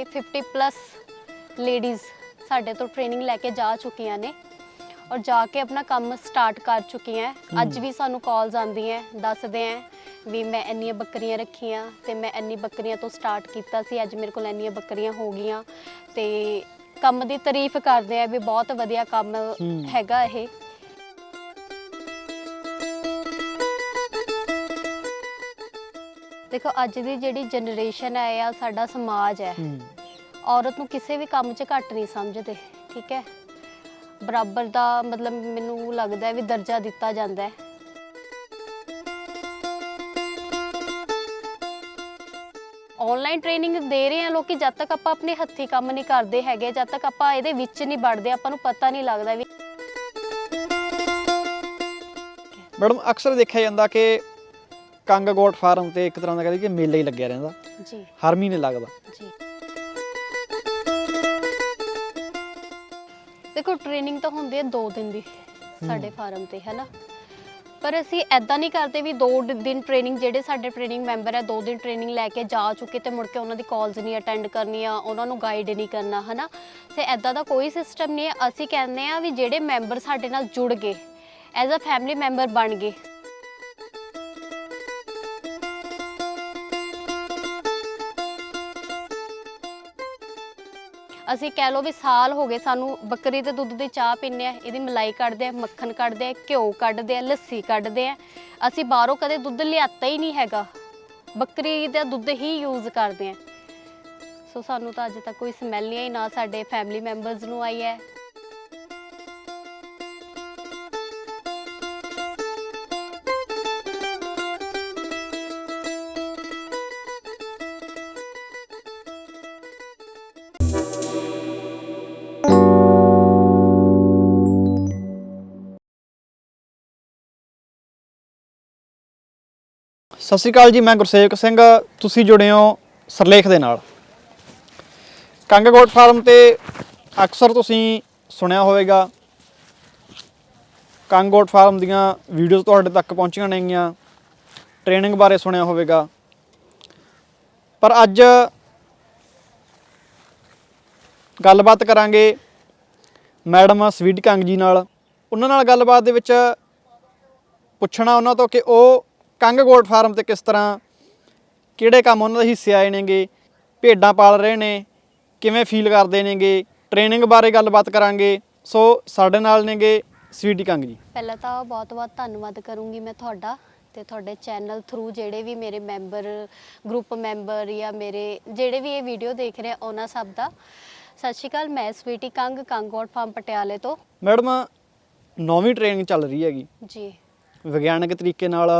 ਵੀ 50 plus ladies ਸਾਡੇ ਤੋਂ training ਲੈ ਕੇ ਜਾ ਚੁੱਕੀਆਂ ਨੇ ਔਰ ਜਾ ਕੇ ਆਪਣਾ ਕੰਮ ਸਟਾਰਟ ਕਰ ਚੁੱਕੀਆਂ ਅੱਜ ਵੀ ਸਾਨੂੰ ਕਾਲਸ ਆਉਂਦੀਆਂ ਦੱਸਦੇ ਆ ਵੀ ਮੈਂ ਇੰਨੀਆਂ ਬੱਕਰੀਆਂ ਰੱਖੀਆਂ ਤੇ ਮੈਂ ਇੰਨੀ ਬੱਕਰੀਆਂ ਤੋਂ ਸਟਾਰਟ ਕੀਤਾ ਸੀ ਅੱਜ ਮੇਰੇ ਕੋਲ ਇੰਨੀਆਂ ਬੱਕਰੀਆਂ ਹੋ ਗਈਆਂ ਤੇ ਕੰਮ ਦੀ ਤਾਰੀਫ ਕਰਦੇ ਆ ਵੀ ਬਹੁਤ ਵਧੀਆ ਕੰਮ। ਹੈਗਾ ਇਹ। ਦੇਖੋ ਅੱਜ ਦੀ ਜਿਹੜੀ ਜਨਰੇਸ਼ਨ ਹੈ ਜਾਂ ਸਾਡਾ ਸਮਾਜ ਹੈ। ਔਰਤ ਨੂੰ ਕਿਸੇ ਵੀ ਕੰਮ 'ਚ ਘੱਟ ਨਹੀਂ ਸਮਝਦੇ ਠੀਕ ਹੈ? ਬਰਾਬਰ ਦਾ ਮਤਲਬ ਮੈਨੂੰ ਲੱਗਦਾ ਹੈ ਵੀ ਦਰਜਾ ਦਿੱਤਾ ਜਾਂਦਾ ਹੈ। ਆਨਲਾਈਨ ਟ੍ਰੇਨਿੰਗ ਦੇ ਰਹੇ ਆ ਲੋਕੀ ਜਦ ਤੱਕ ਆਪਾਂ ਆਪਣੇ ਹੱਥੀ ਕੰਮ ਨਹੀਂ ਕਰਦੇ ਹੈਗੇ ਜਦ ਤੱਕ ਆਪਾਂ ਇਹਦੇ ਵਿੱਚ ਨਹੀਂ ਵੜਦੇ ਆਪਾਂ ਨੂੰ ਪਤਾ ਨਹੀਂ ਲੱਗਦਾ ਵੀ ਮੈਡਮ ਅਕਸਰ ਦੇਖਿਆ ਜਾਂਦਾ ਕਿ ਕੰਗ ਗੋਟ ਫਾਰਮ ਤੇ ਇੱਕ ਤਰ੍ਹਾਂ ਦਾ ਕਹਿੰਦੇ ਕਿ ਮੇਲਾ ਹੀ ਲੱਗਿਆ ਰਹਿੰਦਾ। ਜੀ। ਹਰ ਮਹੀਨੇ ਲੱਗਦਾ। ਜੀ। ਦੇਖੋ ਟ੍ਰੇਨਿੰਗ ਤਾਂ ਹੁੰਦੀ ਹੈ 2 ਦਿਨ ਦੀ ਸਾਡੇ ਫਾਰਮ ਤੇ ਹੈ ਨਾ ਪਰ ਅਸੀਂ ਐਦਾਂ ਨਹੀਂ ਕਰਦੇ ਵੀ 2 ਦਿਨ ਟ੍ਰੇਨਿੰਗ ਜਿਹੜੇ ਸਾਡੇ ਟ੍ਰੇਨਿੰਗ ਮੈਂਬਰ ਹੈ 2 ਦਿਨ ਟ੍ਰੇਨਿੰਗ ਲੈ ਕੇ ਜਾ ਚੁੱਕੇ ਤੇ ਮੁੜ ਕੇ ਉਹਨਾਂ ਦੀ ਕਾਲਸ ਨਹੀਂ ਅਟੈਂਡ ਕਰਨੀਆਂ ਉਹਨਾਂ ਨੂੰ ਗਾਈਡ ਨਹੀਂ ਕਰਨਾ ਹਨਾ? ਤੇ ਐਦਾਂ ਦਾ ਕੋਈ ਸਿਸਟਮ ਨਹੀਂ ਹੈ। ਅਸੀਂ ਕਹਿੰਦੇ ਆ ਵੀ ਜਿਹੜੇ ਮੈਂਬਰ ਸਾਡੇ ਨਾਲ ਜੁੜ ਗਏ ਐਜ਼ ਅ ਫੈਮਿਲੀ ਮੈਂਬਰ ਬਣ ਗਏ ਅਸੀਂ ਕਹਿ ਲਓ ਵੀ ਸਾਲ ਹੋ ਗਏ ਸਾਨੂੰ ਬੱਕਰੀ ਦੇ ਦੁੱਧ ਦੀ ਚਾਹ ਪੀਂਦੇ ਆ, ਇਹਦੀ ਮਲਾਈ ਕੱਢਦੇ ਆ, ਮੱਖਣ ਕੱਢਦੇ ਆ, ਘਿਓ ਕੱਢਦੇ ਆ, ਲੱਸੀ ਕੱਢਦੇ ਆ। ਅਸੀਂ ਬਾਹਰੋਂ ਕਦੇ ਦੁੱਧ ਲਿਆਤਾ ਹੀ ਨਹੀਂ ਹੈਗਾ। ਬੱਕਰੀ ਦਾ ਦੁੱਧ ਹੀ ਯੂਜ਼ ਕਰਦੇ ਆ। ਸੋ ਸਾਨੂੰ ਤਾਂ ਅੱਜ ਤੱਕ ਕੋਈ ਸਮੈਲ ਨਹੀਂ ਆਈ, ਨਾ ਸਾਡੇ ਫੈਮਿਲੀ ਮੈਂਬਰਸ ਨੂੰ ਆਈ ਹੈ। ਸਤਿ ਸ਼੍ਰੀ ਅਕਾਲ ਜੀ, ਮੈਂ ਗੁਰਸੇਵਕ ਸਿੰਘ, ਤੁਸੀਂ ਜੁੜੇ ਹੋ ਸਰਲੇਖ ਦੇ ਨਾਲ। ਕੰਗਗੋਟ ਫਾਰਮ ਤੇ ਅਕਸਰ ਤੁਸੀਂ ਸੁਣਿਆ ਹੋਵੇਗਾ। ਕੰਗਗੋਟ ਫਾਰਮ ਦੀਆਂ ਵੀਡੀਓਜ਼ ਤੁਹਾਡੇ ਤੱਕ ਪਹੁੰਚੀਆਂ ਨੇਗੀਆਂ ਟ੍ਰੇਨਿੰਗ ਬਾਰੇ ਸੁਣਿਆ ਹੋਵੇਗਾ। ਪਰ ਅੱਜ ਗੱਲਬਾਤ ਕਰਾਂਗੇ ਮੈਡਮ ਸਵੀਟ ਕੰਗ ਜੀ ਨਾਲ। ਉਹਨਾਂ ਨਾਲ ਗੱਲਬਾਤ ਦੇ ਵਿੱਚ ਪੁੱਛਣਾ ਉਹਨਾਂ ਤੋਂ ਕਿ ਉਹ ਕੰਗ ਗੋਟ ਫਾਰਮ ਤੇ ਕਿਸ ਤਰ੍ਹਾਂ ਕਿਹੜੇ ਕੰਮ ਉਹਨਾਂ ਦੇ ਹਿੱਸੇ ਆਏ ਨੇਗੇ ਭੇਡਾਂ ਪਾਲ ਰਹੇ ਨੇ ਕਿਵੇਂ ਫੀਲ ਕਰਦੇ ਨੇਗੇ ਟ੍ਰੇਨਿੰਗ ਬਾਰੇ ਗੱਲਬਾਤ ਕਰਾਂਗੇ। ਸੋ ਸਾਡੇ ਨਾਲ ਨੇਗੇ ਸਵੀਟੀ ਕੰਗ ਜੀ। ਪਹਿਲਾਂ ਤਾਂ ਬਹੁਤ-ਬਹੁਤ ਧੰਨਵਾਦ ਕਰੂੰਗੀ ਮੈਂ ਤੁਹਾਡਾ ਤੇ ਤੁਹਾਡੇ ਚੈਨਲ ਥਰੂ ਜਿਹੜੇ ਵੀ ਮੇਰੇ ਮੈਂਬਰ ਗਰੁੱਪ ਮੈਂਬਰ ਜਾਂ ਮੇਰੇ ਜਿਹੜੇ ਵੀ ਇਹ ਵੀਡੀਓ ਦੇਖ ਰਹੇ ਆ, ਉਹਨਾਂ ਸਭ ਦਾ। ਸਤਿ ਸ਼੍ਰੀ ਅਕਾਲ ਮੈਂ ਸਵੀਟੀ ਕੰਗ ਕੰਗੋਟ ਫਾਰਮ ਪਟਿਆਲੇ ਤੋਂ। ਮੈਡਮ ਨੌਵੀਂ ਟ੍ਰੇਨਿੰਗ ਚੱਲ ਰਹੀ ਹੈਗੀ। ਜੀ। ਵਿਗਿਆਨਕ ਤਰੀਕੇ ਨਾਲ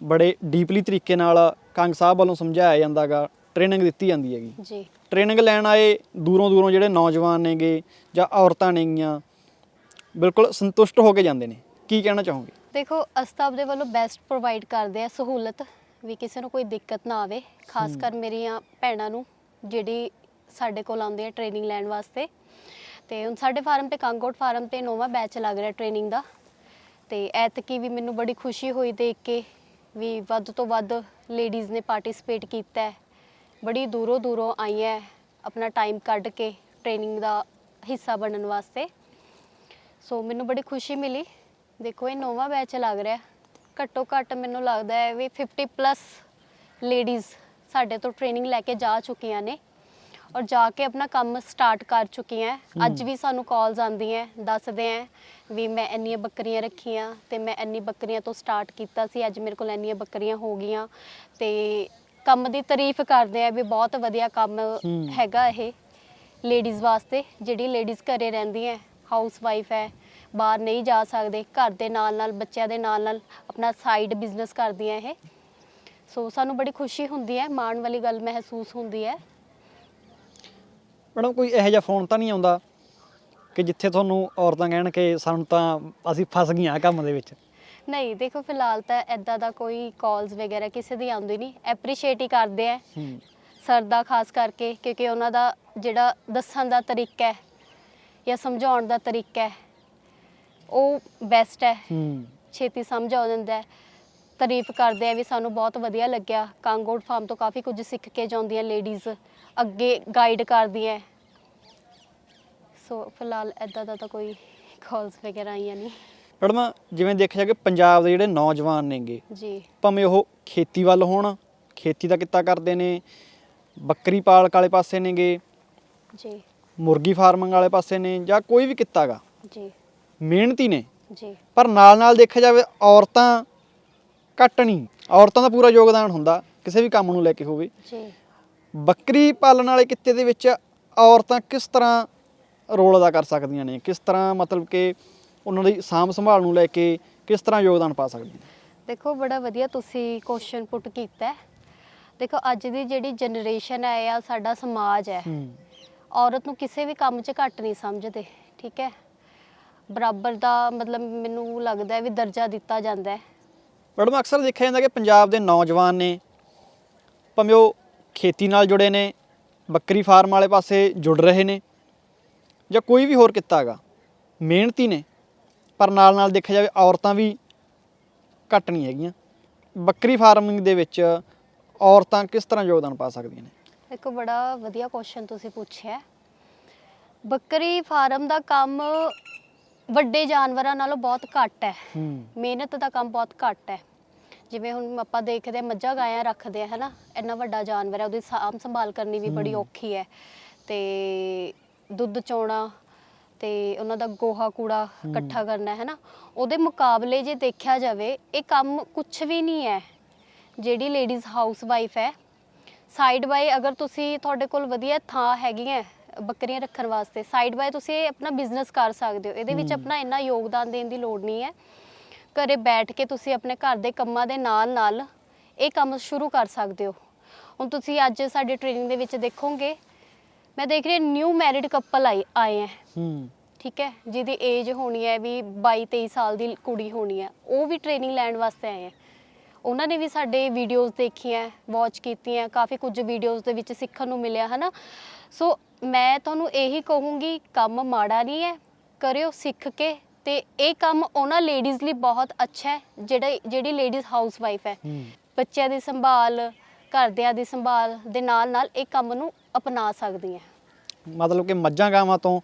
ਬੜੇ ਡੀਪਲੀ ਤਰੀਕੇ ਨਾਲ ਕੰਗ ਸਾਹਿਬ ਵੱਲੋਂ ਸਮਝਾਇਆ ਜਾਂਦਾਗਾ ਟ੍ਰੇਨਿੰਗ ਦਿੱਤੀ ਜਾਂਦੀ ਹੈਗੀ। ਜੀ। ਟ੍ਰੇਨਿੰਗ ਲੈਣ ਆਏ ਦੂਰੋਂ ਦੂਰੋਂ ਜਿਹੜੇ ਨੌਜਵਾਨ ਨੇਗੇ ਜਾਂ ਔਰਤਾਂ ਨੇਗੀਆਂ ਬਿਲਕੁਲ ਸੰਤੁਸ਼ਟ ਹੋ ਕੇ ਜਾਂਦੇ ਨੇ। ਕੀ ਕਹਿਣਾ ਚਾਹੋਗੇ? ਦੇਖੋ ਅਸਤਾਬ ਦੇ ਵੱਲੋਂ ਬੈਸਟ ਪ੍ਰੋਵਾਈਡ ਕਰਦੇ ਆ ਸਹੂਲਤ ਵੀ ਕਿਸੇ ਨੂੰ ਕੋਈ ਦਿੱਕਤ ਨਾ ਆਵੇ ਖਾਸ ਕਰ ਮੇਰੀਆਂ ਭੈਣਾਂ ਨੂੰ ਜਿਹੜੀ ਸਾਡੇ ਕੋਲ ਆਉਂਦੇ ਆ ਟ੍ਰੇਨਿੰਗ ਲੈਣ ਵਾਸਤੇ। ਤੇ ਹੁਣ ਸਾਡੇ ਫਾਰਮ ਤੇ ਕੰਗੋਟ ਫਾਰਮ ਤੇ ਨੋਵਾ ਬੈਚ ਲੱਗ ਰਿਹਾ ਟ੍ਰੇਨਿੰਗ ਦਾ। ਤੇ ਐਤਕੀ ਵੀ ਮੈਨੂੰ ਬੜੀ ਖੁਸ਼ੀ ਹੋਈ ਦੇਖ ਕੇ ਵੀ ਵੱਧ ਤੋਂ ਵੱਧ ਲੇਡੀਜ਼ ਨੇ ਪਾਰਟਿਸਿਪੇਟ ਕੀਤਾ ਹੈ। ਬੜੀ ਦੂਰੋਂ ਦੂਰੋਂ ਆਈਆਂ ਹੈ, ਆਪਣਾ ਟਾਈਮ ਕੱਢ ਕੇ ਟ੍ਰੇਨਿੰਗ ਦਾ ਹਿੱਸਾ ਬਣਨ ਵਾਸਤੇ। ਸੋ ਮੈਨੂੰ ਬੜੀ ਖੁਸ਼ੀ ਮਿਲੀ। ਦੇਖੋ ਇਹ ਨੋਵਾ ਬੈਚ ਲੱਗ ਰਿਹਾ। ਘੱਟੋ ਘੱਟ ਮੈਨੂੰ ਲੱਗਦਾ ਹੈ ਵੀ 50 ਪਲੱਸ ਲੇਡੀਜ਼ ਸਾਡੇ ਤੋਂ ਟ੍ਰੇਨਿੰਗ ਲੈ ਕੇ ਜਾ ਚੁੱਕੀਆਂ ਨੇ। ਔਰ ਜਾ ਕੇ ਆਪਣਾ ਕੰਮ ਸਟਾਰਟ ਕਰ ਚੁੱਕੀਆਂ ਅੱਜ ਵੀ ਸਾਨੂੰ ਕਾਲਸ ਆਉਂਦੀਆਂ ਦੱਸਦੇ ਆ ਵੀ ਮੈਂ ਇੰਨੀਆਂ ਬੱਕਰੀਆਂ ਰੱਖੀਆਂ ਤੇ ਮੈਂ ਇੰਨੀ ਬੱਕਰੀਆਂ ਤੋਂ ਸਟਾਰਟ ਕੀਤਾ ਸੀ ਅੱਜ ਮੇਰੇ ਕੋਲ ਇੰਨੀਆਂ ਬੱਕਰੀਆਂ ਹੋ ਗਈਆਂ। ਤੇ ਕੰਮ ਦੀ ਤਾਰੀਫ ਕਰਦੇ ਆ ਵੀ ਬਹੁਤ ਵਧੀਆ ਕੰਮ। ਹੈਗਾ ਇਹ ਲੇਡੀਜ਼ ਵਾਸਤੇ ਜਿਹੜੀ ਲੇਡੀਜ਼ ਘਰੇ ਰਹਿੰਦੀਆਂ ਹਾਊਸ ਵਾਈਫ ਹੈ ਬਾਹਰ ਨਹੀਂ ਜਾ ਸਕਦੇ ਘਰ ਦੇ ਨਾਲ ਨਾਲ ਬੱਚਿਆਂ ਦੇ ਨਾਲ ਨਾਲ ਆਪਣਾ ਸਾਈਡ ਬਿਜ਼ਨਸ ਕਰਦੀਆਂ ਇਹ। ਸੋ ਸਾਨੂੰ ਬੜੀ ਖੁਸ਼ੀ ਹੁੰਦੀ ਹੈ ਮਾਣ ਵਾਲੀ ਗੱਲ ਮਹਿਸੂਸ ਹੁੰਦੀ ਹੈ। ਮੈਡਮ ਕੋਈ ਇਹੋ ਜਿਹਾ ਫੋਨ ਤਾਂ ਨਹੀਂ ਆਉਂਦਾ ਕਿ ਜਿੱਥੇ ਤੁਹਾਨੂੰ ਔਰਤਾਂ ਕਹਿਣ ਕਿ ਸਾਨੂੰ ਤਾਂ ਅਸੀਂ ਫਸ ਗਈਆਂ ਆਹ ਕੰਮ ਦੇ ਵਿੱਚ? ਨਹੀਂ ਦੇਖੋ ਫਿਲਹਾਲ ਤਾਂ ਐਦਾਂ ਦਾ ਕੋਈ ਕਾਲਸ ਵਗੈਰਾ ਕਿਸੇ ਦੀ ਆਉਂਦੀ ਨਹੀਂ। ਐਪਰੀਸ਼ੀਏਟ ਹੀ ਕਰਦੇ ਆ ਹੂੰ। ਸਰ ਦਾ ਖਾਸ ਕਰਕੇ ਕਿਉਂਕਿ ਉਹਨਾਂ ਦਾ ਜਿਹੜਾ ਦੱਸਣ ਦਾ ਤਰੀਕਾ ਹੈ ਜਾਂ ਸਮਝਾਉਣ ਦਾ ਤਰੀਕਾ ਹੈ ਉਹ ਬੈਸਟ ਹੈ। ਹੂੰ। ਛੇਤੀ ਸਮਝ ਆ ਜਾਂਦਾ ਹੈ। ਤਾਰੀਫ ਕਰਦੇ ਆ ਵੀ ਸਾਨੂੰ ਬਹੁਤ ਵਧੀਆ ਲੱਗਿਆ। ਕਾਂਗੋਡ ਫਾਰਮ ਤੋਂ ਕਾਫੀ ਕੁਝ ਸਿੱਖ ਕੇ ਜਾਂਦੀਆਂ ਲੇਡੀਜ਼ ਅੱਗੇ ਗਾਈਡ ਕਰਦੀਆਂ। ਸੋ ਫਿਲਹਾਲ ਐਦਾਂ ਦਾ ਤਾਂ ਕੋਈ ਕਾਲਸ ਵਗੈਰਾ ਆਈਆਂ ਨਹੀਂ। ਮੈਡਮ ਜਿਵੇਂ ਦੇਖਿਆ ਕਿ ਪੰਜਾਬ ਦੇ ਜਿਹੜੇ ਨੌਜਵਾਨ ਨੇਗੇ ਜੀ। ਭਾਵੇਂ ਉਹ ਖੇਤੀ ਵੱਲ ਹੋਣ ਖੇਤੀ ਦਾ ਕਿੱਤਾ ਕਰਦੇ ਨੇ ਬੱਕਰੀ ਪਾਲਕ ਵਾਲੇ ਪਾਸੇ ਨੇਗੇ ਜੀ। ਮੁਰਗੀ ਫਾਰਮਿੰਗ ਵਾਲੇ ਪਾਸੇ ਨੇ ਜਾਂ ਕੋਈ ਵੀ ਕਿੱਤਾ ਗਾ। ਜੀ। ਮਿਹਨਤੀ ਨੇ। ਜੀ। ਪਰ ਨਾਲ ਨਾਲ ਦੇਖਿਆ ਜਾਵੇ ਔਰਤਾਂ ਘੱਟ ਨਹੀਂ। ਔਰਤਾਂ ਦਾ ਪੂਰਾ ਯੋਗਦਾਨ ਹੁੰਦਾ ਕਿਸੇ ਵੀ ਕੰਮ ਨੂੰ ਲੈ ਕੇ ਹੋਵੇ। ਜੀ। ਬੱਕਰੀ ਪਾਲਣ ਵਾਲੇ ਕਿੱਤੇ ਦੇ ਵਿੱਚ ਔਰਤਾਂ ਕਿਸ ਤਰ੍ਹਾਂ ਰੋਲ ਅਦਾ ਕਰ ਸਕਦੀਆਂ ਨੇ? ਕਿਸ ਤਰ੍ਹਾਂ ਮਤਲਬ ਕਿ ਉਹਨਾਂ ਦੀ ਸਾਂਭ ਸੰਭਾਲ ਨੂੰ ਲੈ ਕੇ ਕਿਸ ਤਰ੍ਹਾਂ ਯੋਗਦਾਨ ਪਾ ਸਕਦੀਆਂ ਦੇਖੋ ਬੜਾ ਵਧੀਆ ਤੁਸੀਂ ਕੁਐਸਚਨ ਪੁੱਟ ਕੀਤਾ ਹੈ। ਦੇਖੋ ਅੱਜ ਦੀ ਜਿਹੜੀ ਜਨਰੇਸ਼ਨ ਹੈ ਜਾਂ ਸਾਡਾ ਸਮਾਜ ਹੈ। ਹੂੰ। ਔਰਤ ਨੂੰ ਕਿਸੇ ਵੀ ਕੰਮ 'ਚ ਘੱਟ ਨਹੀਂ ਸਮਝਦੇ ਠੀਕ ਹੈ? ਬਰਾਬਰ ਦਾ ਮਤਲਬ ਮੈਨੂੰ ਲੱਗਦਾ ਹੈ ਵੀ ਦਰਜਾ ਦਿੱਤਾ ਜਾਂਦਾ ਹੈ। ਮੈਡਮ ਅਕਸਰ ਦੇਖਿਆ ਜਾਂਦਾ ਕਿ ਪੰਜਾਬ ਦੇ ਨੌਜਵਾਨ ਨੇ, ਭਾਵੇਂ ਉਹ ਖੇਤੀ ਨਾਲ ਜੁੜੇ ਨੇ, ਬੱਕਰੀ ਫਾਰਮ ਵਾਲੇ ਪਾਸੇ ਜੁੜ ਰਹੇ ਨੇ ਜਾਂ ਕੋਈ ਵੀ ਹੋਰ ਕਿੱਤਾ ਹੈਗਾ, ਮਿਹਨਤੀ ਨੇ, ਪਰ ਨਾਲ ਨਾਲ ਦੇਖਿਆ ਜਾਵੇ ਔਰਤਾਂ ਵੀ ਘੱਟ ਨਹੀਂ ਹੈਗੀਆਂ ਬੱਕਰੀ ਫਾਰਮਿੰਗ ਦੇ ਵਿੱਚ ਔਰਤਾਂ ਕਿਸ ਤਰ੍ਹਾਂ ਯੋਗਦਾਨ ਪਾ ਸਕਦੀਆਂ ਨੇ ਇੱਕ ਬੜਾ ਵਧੀਆ ਕੁਐਸਚਨ ਤੁਸੀਂ ਪੁੱਛਿਆ ਹੈ। ਬੱਕਰੀ ਫਾਰਮ ਦਾ ਕੰਮ ਵੱਡੇ ਜਾਨਵਰਾਂ ਨਾਲੋਂ ਬਹੁਤ ਘੱਟ ਹੈ। ਹੂੰ। ਮਿਹਨਤ ਦਾ ਕੰਮ ਬਹੁਤ ਘੱਟ ਹੈ। ਜਿਵੇਂ ਹੁਣ ਆਪਾਂ ਦੇਖਦੇ ਹਾਂ ਮੱਝਾਂ ਗਾਇਆਂ ਰੱਖਦੇ ਆ ਹਨਾ? ਇੰਨਾ ਵੱਡਾ ਜਾਨਵਰ ਹੈ ਉਹਦੀ ਸਾਂਭ ਸੰਭਾਲ ਕਰਨੀ ਵੀ ਬੜੀ। ਔਖੀ ਹੈ। ਤੇ ਦੁੱਧ ਚੋਣਾ ਤੇ ਉਹਨਾਂ ਦਾ ਗੋਹਾ ਕੂੜਾ। ਇਕੱਠਾ ਕਰਨਾ ਹੈ ਨਾ ਉਹਦੇ ਮੁਕਾਬਲੇ ਜੇ ਦੇਖਿਆ ਜਾਵੇ ਇਹ ਕੰਮ ਕੁਝ ਵੀ ਨਹੀਂ ਹੈ। ਜਿਹੜੀ ਲੇਡੀਜ਼ ਹਾਊਸ ਵਾਈਫ ਹੈ ਸਾਈਡ ਬਾਈ ਅਗਰ ਤੁਸੀਂ ਤੁਹਾਡੇ ਕੋਲ ਵਧੀਆ ਥਾਂ ਹੈਗੀਆਂ ਬੱਕਰੀਆਂ ਰੱਖਣ ਵਾਸਤੇ। ਸਾਈਡ ਬਾਈ ਤੁਸੀਂ ਆਪਣਾ ਬਿਜ਼ਨਸ ਕਰ ਸਕਦੇ ਹੋ। ਇਹਦੇ ਵਿੱਚ। ਆਪਣਾ ਇੰਨਾ ਯੋਗਦਾਨ ਦੇਣ ਦੀ ਲੋੜ ਨਹੀਂ ਹੈ। ਘਰੇ ਬੈਠ ਕੇ ਤੁਸੀਂ ਆਪਣੇ ਘਰ ਦੇ ਕੰਮਾਂ ਦੇ ਨਾਲ ਨਾਲ ਇਹ ਕੰਮ ਸ਼ੁਰੂ ਕਰ ਸਕਦੇ ਹੋ। ਹੁਣ ਤੁਸੀਂ ਅੱਜ ਸਾਡੀ ਟ੍ਰੇਨਿੰਗ ਦੇ ਵਿੱਚ ਦੇਖੋਗੇ ਮੈਂ ਦੇਖ ਰਹੀ ਨਿਊ ਮੈਰਿਡ ਕਪਲ ਆਏ ਆਏ ਹੈ। ਹੂੰ। ਠੀਕ ਹੈ? ਜਿਹਦੀ ਏਜ ਹੋਣੀ ਹੈ ਵੀ 22 23 ਸਾਲ ਦੀ ਕੁੜੀ ਹੋਣੀ ਹੈ। ਉਹ ਵੀ ਟ੍ਰੇਨਿੰਗ ਲੈਣ ਵਾਸਤੇ ਆਏ ਹੈ। ਉਹਨਾਂ ਨੇ ਵੀ ਸਾਡੇ ਵੀਡੀਓਜ਼ ਦੇਖੀਆਂ ਵਾਚ ਕੀਤੀਆਂ ਕਾਫੀ ਕੁਝ ਵੀਡੀਓਜ਼ ਦੇ ਵਿੱਚ ਸਿੱਖਣ ਨੂੰ ਮਿਲਿਆ ਹਨਾ? ਸੋ ਮੈਂ ਤੁਹਾਨੂੰ ਇਹੀ ਕਹੂੰਗੀ ਕੰਮ ਮਾੜਾ ਨਹੀਂ ਹੈ ਕਰਿਓ ਸਿੱਖ ਕੇ ਤੇ ਇਹ ਕੰਮ ਉਹਨਾਂ ਲੇਡੀਜ਼ ਲਈ ਬਹੁਤ ਅੱਛਾ ਹੈ ਜਿਹੜਾ ਜਿਹੜੀ ਲੇਡੀਜ਼ ਹਾਊਸ ਵਾਈਫ ਹੈ। ਹੂੰ। ਬੱਚਿਆਂ ਦੀ ਸੰਭਾਲ ਘਰਦਿਆਂ ਦੀ ਸੰਭਾਲ ਦੇ ਨਾਲ ਨਾਲ ਇਹ ਕੰਮ ਨੂੰ ਅਪਣਾ ਸਕਦੀਆਂ ਮਤਲਬ ਕਿ ਮੱਝਾਂ ਗਾਵਾਂ ਤੋਂ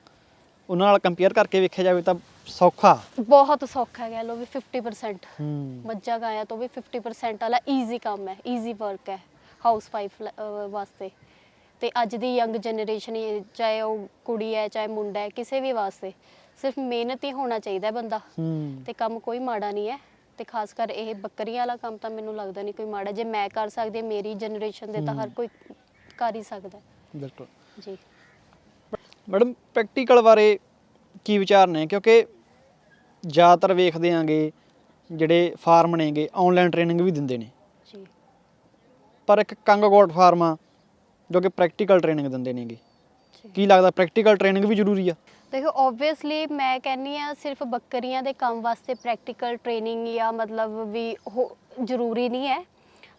ਉਹਨਾਂ ਨਾਲ ਕੰਪੇਅਰ ਕਰਕੇ ਵੇਖਿਆ ਜਾਵੇ ਤਾਂ ਸੌਖਾ। ਬਹੁਤ ਸੌਖਾ ਹੈ ਲਓ ਵੀ 50% ਹੂੰ। ਮੱਝਾਂ ਗਾਇਆ ਤੋਂ ਵੀ 50% ਵਾਲਾ ਈਜ਼ੀ ਕੰਮ ਹੈ ਈਜ਼ੀ ਵਰਕ ਹੈ ਹਾਊਸ ਵਾਈਫ ਵਾਸਤੇ। ਤੇ ਅੱਜ ਦੀ ਯੰਗ ਜਨਰੇਸ਼ਨ ਚਾਹੇ ਉਹ ਕੁੜੀ ਹੈ ਚਾਹੇ ਮੁੰਡਾ ਹੈ ਕਿਸੇ ਵੀ ਵਾਸਤੇ ਸਿਰਫ ਮਿਹਨਤ ਹੀ ਹੋਣਾ ਚਾਹੀਦਾ ਹੈ ਬੰਦਾ। ਹੂੰ। ਤੇ ਕੰਮ ਕੋਈ ਮਾੜਾ ਨਹੀਂ ਹੈ ਤੇ ਖਾਸ ਕਰ ਇਹ ਬੱਕਰੀਆਂ ਵਾਲਾ ਕੰਮ ਤਾਂ ਮੈਨੂੰ ਲੱਗਦਾ ਨਹੀਂ ਕੋਈ ਮਾੜਾ ਜੇ ਮੈਂ ਕਰ ਸਕਦੀ ਹਾਂ, ਮੇਰੀ ਜਨਰੇਸ਼ਨ ਦੇ ਤਾਂ ਹਰ। ਕੋਈ ਕਰ ਹੀ ਸਕਦਾ ਹੈ। ਬਿਲਕੁਲ। ਜੀ। ਮੈਡਮ ਪ੍ਰੈਕਟੀਕਲ ਬਾਰੇ ਕੀ ਵਿਚਾਰ ਨੇ? ਕਿਉਂਕਿ ਜ਼ਿਆਦਾਤਰ ਵੇਖਦੇ ਆਂਗੇ ਜਿਹੜੇ ਫਾਰਮ ਨੇਗੇ ਆਨਲਾਈਨ ਟ੍ਰੇਨਿੰਗ ਵੀ ਦਿੰਦੇ ਨੇ। ਜੀ। ਪਰ ਇੱਕ ਕੰਗਗੋਟ ਫਾਰਮ ਆ ਜੋ ਕਿ ਪ੍ਰੈਕਟੀਕਲ ਟ੍ਰੇਨਿੰਗ ਦਿੰਦੇ ਨੇਗੇ। ਕੀ ਲੱਗਦਾ ਪ੍ਰੈਕਟੀਕਲ ਟ੍ਰੇਨਿੰਗ ਵੀ ਜ਼ਰੂਰੀ ਆ? ਦੇਖੋ ਓਬਵੀਅਸਲੀ ਮੈਂ ਕਹਿੰਨੀ ਆ ਸਿਰਫ ਬੱਕਰੀਆਂ ਦੇ ਕੰਮ ਵਾਸਤੇ ਪ੍ਰੈਕਟੀਕਲ ਟ੍ਰੇਨਿੰਗ ਜਾਂ ਮਤਲਬ ਵੀ ਉਹ ਜ਼ਰੂਰੀ ਨਹੀਂ ਹੈ।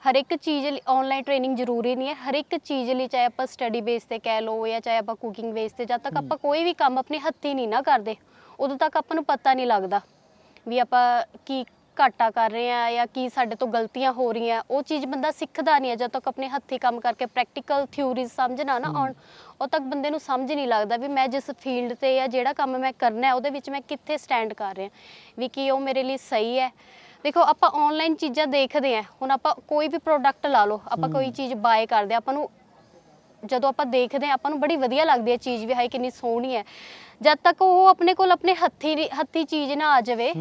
ਹਰ ਇੱਕ ਚੀਜ਼ ਲਈ ਆਨਲਾਈਨ ਟ੍ਰੇਨਿੰਗ ਜ਼ਰੂਰੀ ਨਹੀਂ ਹੈ। ਹਰ ਇੱਕ ਚੀਜ਼ ਲਈ ਚਾਹੇ ਆਪਾਂ ਸਟੱਡੀ ਬੇਸ ਤੇ ਕਹਿ ਲਓ ਜਾਂ ਚਾਹੇ ਆਪਾਂ ਕੁਕਿੰਗ ਬੇਸ ਤੇ ਜਦ ਤੱਕ। ਆਪਾਂ ਕੋਈ ਵੀ ਕੰਮ ਆਪਣੇ ਹੱਥੀਂ ਨਹੀਂ ਨਾ ਕਰਦੇ ਉਦੋਂ ਤੱਕ ਆਪਾਂ ਨੂੰ ਪਤਾ ਨਹੀਂ ਲੱਗਦਾ ਵੀ ਆਪਾਂ ਕੀ ਘਾਟਾ ਕਰ ਰਹੇ ਆ ਜਾਂ ਕੀ ਸਾਡੇ ਤੋਂ ਗਲਤੀਆਂ ਹੋ ਰਹੀਆਂ ਉਹ ਚੀਜ਼ ਬੰਦਾ ਸਿੱਖਦਾ ਨਹੀਂ ਹੈ। ਜਦ ਤੱਕ ਆਪਣੇ ਹੱਥੀਂ ਕੰਮ ਕਰਕੇ ਪ੍ਰੈਕਟੀਕਲ ਥਿਊਰੀਜ਼ ਸਮਝਣਾ ਨਾ। ਆਉਣ ਉਦੋਂ ਤੱਕ ਬੰਦੇ ਨੂੰ ਸਮਝ ਨਹੀਂ ਲੱਗਦਾ ਵੀ ਮੈਂ ਜਿਸ ਫੀਲਡ ਤੇ ਜਾਂ ਜਿਹੜਾ ਕੰਮ ਮੈਂ ਕਰਨਾ ਹੈ ਉਹਦੇ ਵਿੱਚ ਮੈਂ ਕਿੱਥੇ ਸਟੈਂਡ ਕਰ ਰਿਹਾ। ਵੀ ਕੀ ਉਹ ਮੇਰੇ ਲਈ ਸਹੀ ਹੈ। ਦੇਖੋ ਆਪਾਂ ਆਨਲਾਈਨ ਚੀਜ਼ਾਂ ਦੇਖਦੇ ਆ ਹੁਣ ਆਪਾਂ ਕੋਈ ਵੀ ਪ੍ਰੋਡਕਟ ਲਾ ਲਓ ਆਪਾਂ। ਕੋਈ ਚੀਜ਼ ਬਾਏ ਕਰਦੇ ਹਾਂ, ਆਪਾਂ ਨੂੰ ਜਦੋਂ ਆਪਾਂ ਦੇਖਦੇ ਹਾਂ ਆਪਾਂ ਨੂੰ ਬੜੀ ਵਧੀਆ ਲੱਗਦੀ ਹੈ ਚੀਜ਼ ਵੀ ਹਾਈ ਕਿੰਨੀ ਸੋਹਣੀ ਹੈ। ਜਦ ਤੱਕ ਉਹ ਆਪਣੇ ਕੋਲ ਆਪਣੇ ਹੱਥੀ ਹੱਥੀ ਚੀਜ਼ ਨਾ ਆ ਜਾਵੇ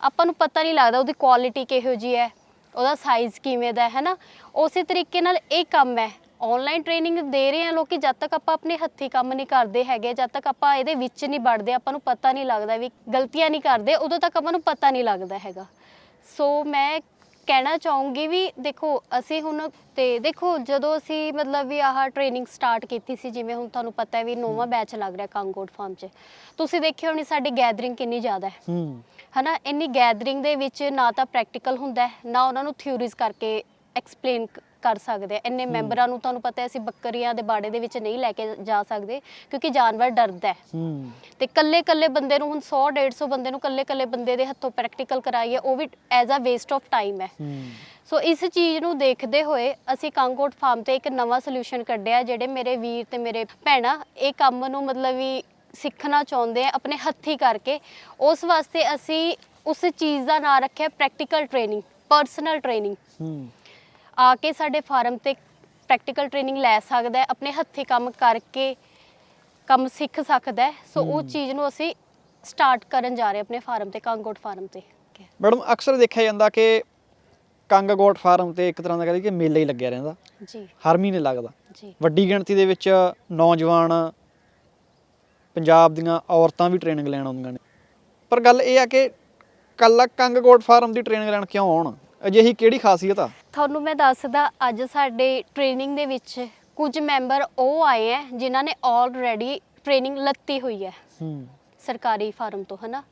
ਆਪਾਂ ਨੂੰ ਪਤਾ ਨਹੀਂ ਲੱਗਦਾ ਉਹਦੀ ਕੁਆਲਿਟੀ ਕਿਹੋ ਜੀ ਹੈ, ਉਹਦਾ ਸਾਈਜ਼ ਕਿਵੇਂ ਦਾ ਹੈ ਨਾ ਉਸੇ ਤਰੀਕੇ ਨਾਲ ਇਹ ਕੰਮ ਹੈ। ਆਨਲਾਈਨ ਟ੍ਰੇਨਿੰਗ ਦੇ ਰਹੇ ਆ ਲੋਕੀ, ਜਦ ਤੱਕ ਆਪਾਂ ਆਪਣੇ ਹੱਥੀ ਕੰਮ ਨਹੀਂ ਕਰਦੇ ਹੈਗੇ, ਜਦ ਤੱਕ ਆਪਾਂ ਇਹਦੇ ਵਿੱਚ ਨਹੀਂ ਵੜਦੇ, ਆਪਾਂ ਨੂੰ ਪਤਾ ਨਹੀਂ ਲੱਗਦਾ ਵੀ ਗਲਤੀਆਂ ਨਹੀਂ ਕਰਦੇ, ਉਦੋਂ ਤੱਕ ਆਪਾਂ ਨੂੰ ਪਤਾ ਨਹੀਂ ਲੱਗਦਾ ਹੈਗਾ। ਸੋ ਮੈਂ ਕਹਿਣਾ ਚਾਹੂੰਗੀ ਵੀ ਦੇਖੋ ਅਸੀਂ ਹੁਣ ਤੇ ਦੇਖੋ ਜਦੋਂ ਅਸੀਂ ਮਤਲਬ ਵੀ ਆਹ ਟ੍ਰੇਨਿੰਗ ਸਟਾਰਟ ਕੀਤੀ ਸੀ ਜਿਵੇਂ ਹੁਣ ਤੁਹਾਨੂੰ ਪਤਾ ਹੈ ਵੀ ਨੋਵਾ ਬੈਚ ਲੱਗ ਰਿਹਾ ਕਾਂਗੋਟ ਫਾਰਮ 'ਚ। ਤੁਸੀਂ ਦੇਖਿਆ ਹੋਣੀ ਸਾਡੀ ਗੈਦਰਿੰਗ ਕਿੰਨੀ ਜ਼ਿਆਦਾ ਹੈ। ਹੂੰ। ਹਨਾ ਇੰਨੀ ਗੈਦਰਿੰਗ ਦੇ ਵਿੱਚ ਨਾ ਤਾਂ ਪ੍ਰੈਕਟੀਕਲ ਹੁੰਦਾ ਹੈ ਨਾ ਉਹਨਾਂ ਨੂੰ ਥਿਊਰੀਜ਼ ਕਰਕੇ ਐਕਸਪਲੇਨ ਕਰ ਸਕਦੇ ਆ। ਇੰਨੇ ਮੈਂਬਰਾਂ ਨੂੰ ਤੁਹਾਨੂੰ ਪਤਾ ਹੈ ਅਸੀਂ ਬੱਕਰੀਆਂ ਦੇ ਬਾੜੇ ਦੇ ਵਿੱਚ ਨਹੀਂ ਲੈ ਕੇ ਜਾ ਸਕਦੇ ਕਿਉਂਕਿ ਜਾਨਵਰ ਡਰਦਾ ਹੈ। ਹੂੰ। ਤੇ ਕੱਲੇ ਕੱਲੇ ਬੰਦੇ ਨੂੰ ਹੁਣ 100 150 ਬੰਦੇ ਨੂੰ ਕੱਲੇ ਕੱਲੇ ਬੰਦੇ ਦੇ ਹੱਥੋਂ ਪ੍ਰੈਕਟੀਕਲ ਕਰਾਈਏ ਉਹ ਵੀ as a waste of time ਹੈ। ਹੂੰ। ਸੋ ਇਸ ਚੀਜ਼ ਨੂੰ ਦੇਖਦੇ ਹੋਏ ਅਸੀਂ ਕੰਗੋਟ ਫਾਰਮ ਤੇ ਇੱਕ ਨਵਾਂ ਸੋਲੂਸ਼ਨ ਕੱਢਿਆ ਜਿਹੜੇ ਮੇਰੇ ਵੀਰ ਤੇ ਮੇਰੇ ਭੈਣਾਂ ਇਹ ਕੰਮ ਨੂੰ ਮਤਲਬ ਵੀ ਸਿੱਖਣਾ ਚਾਹੁੰਦੇ ਆ ਆਪਣੇ ਹੱਥੀ ਕਰਕੇ। ਉਸ ਵਾਸਤੇ ਅਸੀਂ ਉਸ ਚੀਜ਼ ਦਾ ਨਾਮ ਰੱਖਿਆ ਪ੍ਰੈਕਟੀਕਲ ਟ੍ਰੇਨਿੰਗ ਪਰਸਨਲ ਟ੍ਰੇਨਿੰਗ ਹੂੰ। ਆ ਕੇ ਸਾਡੇ ਫਾਰਮ ਤੇ ਪ੍ਰੈਕਟੀਕਲ ਟ੍ਰੇਨਿੰਗ ਲੈ ਸਕਦਾ ਹੈ ਆਪਣੇ ਹੱਥੀ ਕੰਮ ਕਰਕੇ ਕੰਮ ਸਿੱਖ ਸਕਦਾ ਹੈ। ਸੋ ਉਹ। ਚੀਜ਼ ਨੂੰ ਅਸੀਂ ਸਟਾਰਟ ਕਰਨ ਜਾ ਰਹੇ ਆਪਣੇ ਫਾਰਮ ਤੇ ਕੰਗੋਟ ਫਾਰਮ ਤੇ। ਮੈਡਮ ਅਕਸਰ ਦੇਖਿਆ ਜਾਂਦਾ ਕਿ ਕੰਗ ਗੋਟ ਫਾਰਮ ਤੇ ਇੱਕ ਤਰ੍ਹਾਂ ਦਾ ਕਹਿੰਦੇ ਕਿ ਮੇਲਾ ਹੀ ਲੱਗਿਆ ਰਹਿੰਦਾ। ਜੀ। ਹਰ ਮਹੀਨੇ ਲੱਗਦਾ। ਜੀ। ਵੱਡੀ ਗਿਣਤੀ ਦੇ ਵਿੱਚ ਨੌਜਵਾਨ ਪੰਜਾਬ ਦੀਆਂ ਔਰਤਾਂ ਵੀ ਟ੍ਰੇਨਿੰਗ ਲੈਣ ਆਉਂਦੀਆਂ ਨੇ। ਪਰ ਗੱਲ ਇਹ ਆ ਕਿ ਕੱਲਾ ਕੰਗ ਗੋਟ ਫਾਰਮ ਦੀ ਟ੍ਰੇਨਿੰਗ ਲੈਣ ਕਿਉਂ ਆਉਣ? ਅਜਿਹੀ ਕਿਹੜੀ ਖਾਸੀਅਤ ਆ? ਤੁਹਾਨੂੰ ਮੈਂ ਦੱਸਦਾ ਅੱਜ ਸਾਡੇ ਟ੍ਰੇਨਿੰਗ ਦੇ ਵਿੱਚ ਕੁਝ ਮੈਂਬਰ ਉਹ ਆਏ ਹੈ ਜਿਨ੍ਹਾਂ ਨੇ ਆਲਰੇਡੀ ਟ੍ਰੇਨਿੰਗ ਲੱਤੀ ਹੋਈ ਹੈ ਹੂੰ। ਸਰਕਾਰੀ ਫਾਰਮ ਤੋਂ ਹਨਾ?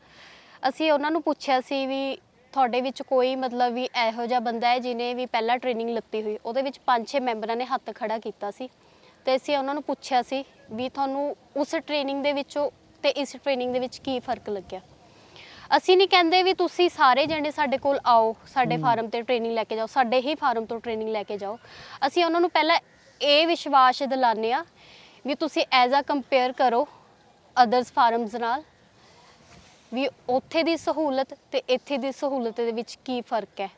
ਅਸੀਂ ਉਹਨਾਂ ਨੂੰ ਪੁੱਛਿਆ ਸੀ ਵੀ ਤੁਹਾਡੇ ਵਿੱਚ ਕੋਈ ਮਤਲਬ ਵੀ ਇਹੋ ਜਿਹਾ ਬੰਦਾ ਹੈ ਜਿਨੇ ਵੀ ਪਹਿਲਾਂ ਟ੍ਰੇਨਿੰਗ ਲੱਤੀ ਹੋਈ ਉਹਦੇ ਵਿੱਚ 5-6 ਮੈਂਬਰਾਂ ਨੇ ਹੱਥ ਖੜਾ ਕੀਤਾ ਸੀ। ਤੇ ਅਸੀਂ ਉਹਨਾਂ ਨੂੰ ਪੁੱਛਿਆ ਸੀ ਵੀ ਤੁਹਾਨੂੰ ਉਸ ਟ੍ਰੇਨਿੰਗ ਦੇ ਵਿੱਚੋਂ ਤੇ ਇਸ ਟ੍ਰੇਨਿੰਗ ਦੇ ਵਿੱਚ ਕੀ ਫ਼ਰਕ ਲੱਗਿਆ? ਅਸੀਂ ਨਹੀਂ ਕਹਿੰਦੇ ਵੀ ਤੁਸੀਂ ਸਾਰੇ ਜਣੇ ਸਾਡੇ ਕੋਲ ਆਓ ਸਾਡੇ। ਫਾਰਮ ਤੇ ਟ੍ਰੇਨਿੰਗ ਲੈ ਕੇ ਜਾਓ ਸਾਡੇ ਹੀ ਫਾਰਮ ਤੋਂ ਟ੍ਰੇਨਿੰਗ ਲੈ ਕੇ ਜਾਓ ਅਸੀਂ ਉਹਨਾਂ ਨੂੰ ਪਹਿਲਾਂ ਇਹ ਵਿਸ਼ਵਾਸ ਦਿਲਾਉਂਦੇ ਆ ਵੀ ਤੁਸੀਂ ਐਜ਼ ਅ ਕੰਪੇਅਰ ਕਰੋ ਅਦਰਸ ਫਾਰਮਸ ਨਾਲ ਵੀ ਉੱਥੇ ਦੀ ਸਹੂਲਤ ਤੇ ਇੱਥੇ ਦੀ ਸਹੂਲਤ ਦੇ ਵਿੱਚ ਕੀ ਫ਼ਰਕ ਹੈ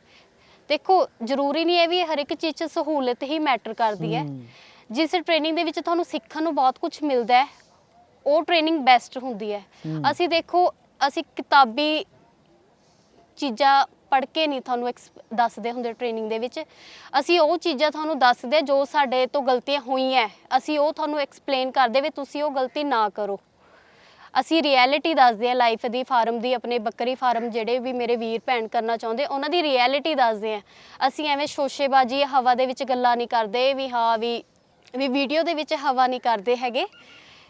ਦੇਖੋ ਜ਼ਰੂਰੀ ਨਹੀਂ ਹੈ ਵੀ ਹਰ ਇੱਕ ਚੀਜ਼ 'ਚ ਸਹੂਲਤ ਹੀ ਮੈਟਰ ਕਰਦੀ ਹੈ। ਜਿਸ ਟ੍ਰੇਨਿੰਗ ਦੇ ਵਿੱਚ ਤੁਹਾਨੂੰ ਸਿੱਖਣ ਨੂੰ ਬਹੁਤ ਕੁਝ ਮਿਲਦਾ ਹੈ ਉਹ ਟ੍ਰੇਨਿੰਗ ਬੈਸਟ ਹੁੰਦੀ ਹੂੰ। ਅਸੀਂ ਦੇਖੋ ਅਸੀਂ ਕਿਤਾਬੀ ਚੀਜ਼ਾਂ ਪੜ੍ਹ ਕੇ ਨਹੀਂ ਤੁਹਾਨੂੰ ਐਕਸ- ਦੱਸਦੇ ਹੁੰਦੇ ਟ੍ਰੇਨਿੰਗ ਦੇ ਵਿੱਚ। ਅਸੀਂ ਉਹ ਚੀਜ਼ਾਂ ਤੁਹਾਨੂੰ ਦੱਸਦੇ ਜੋ ਸਾਡੇ ਤੋਂ ਗਲਤੀਆਂ ਹੋਈਆਂ ਅਸੀਂ ਉਹ ਤੁਹਾਨੂੰ ਐਕਸਪਲੇਨ ਕਰਦੇ ਵੀ ਤੁਸੀਂ ਉਹ ਗਲਤੀ ਨਾ ਕਰੋ। ਅਸੀਂ ਰਿਐਲਿਟੀ ਦੱਸਦੇ ਆ ਲਾਈਫ ਦੀ ਫਾਰਮ ਦੀ, ਆਪਣੇ ਬੱਕਰੀ ਫਾਰਮ ਜਿਹੜੇ ਵੀ ਮੇਰੇ ਵੀਰ ਭੈਣ ਕਰਨਾ ਚਾਹੁੰਦੇ, ਉਹਨਾਂ ਦੀ ਰਿਐਲਿਟੀ ਦੱਸਦੇ ਆ। ਅਸੀਂ ਐਵੇਂ ਸ਼ੋਸ਼ੇਬਾਜ਼ੀ, ਹਵਾ ਦੇ ਵਿੱਚ ਗੱਲਾਂ ਨਹੀਂ ਕਰਦੇ ਵੀ ਹਾਂ, ਵੀ ਵੀ ਵੀਡੀਓ ਦੇ ਵਿੱਚ ਹਵਾ ਨਹੀਂ ਕਰਦੇ ਹੈਗੇ।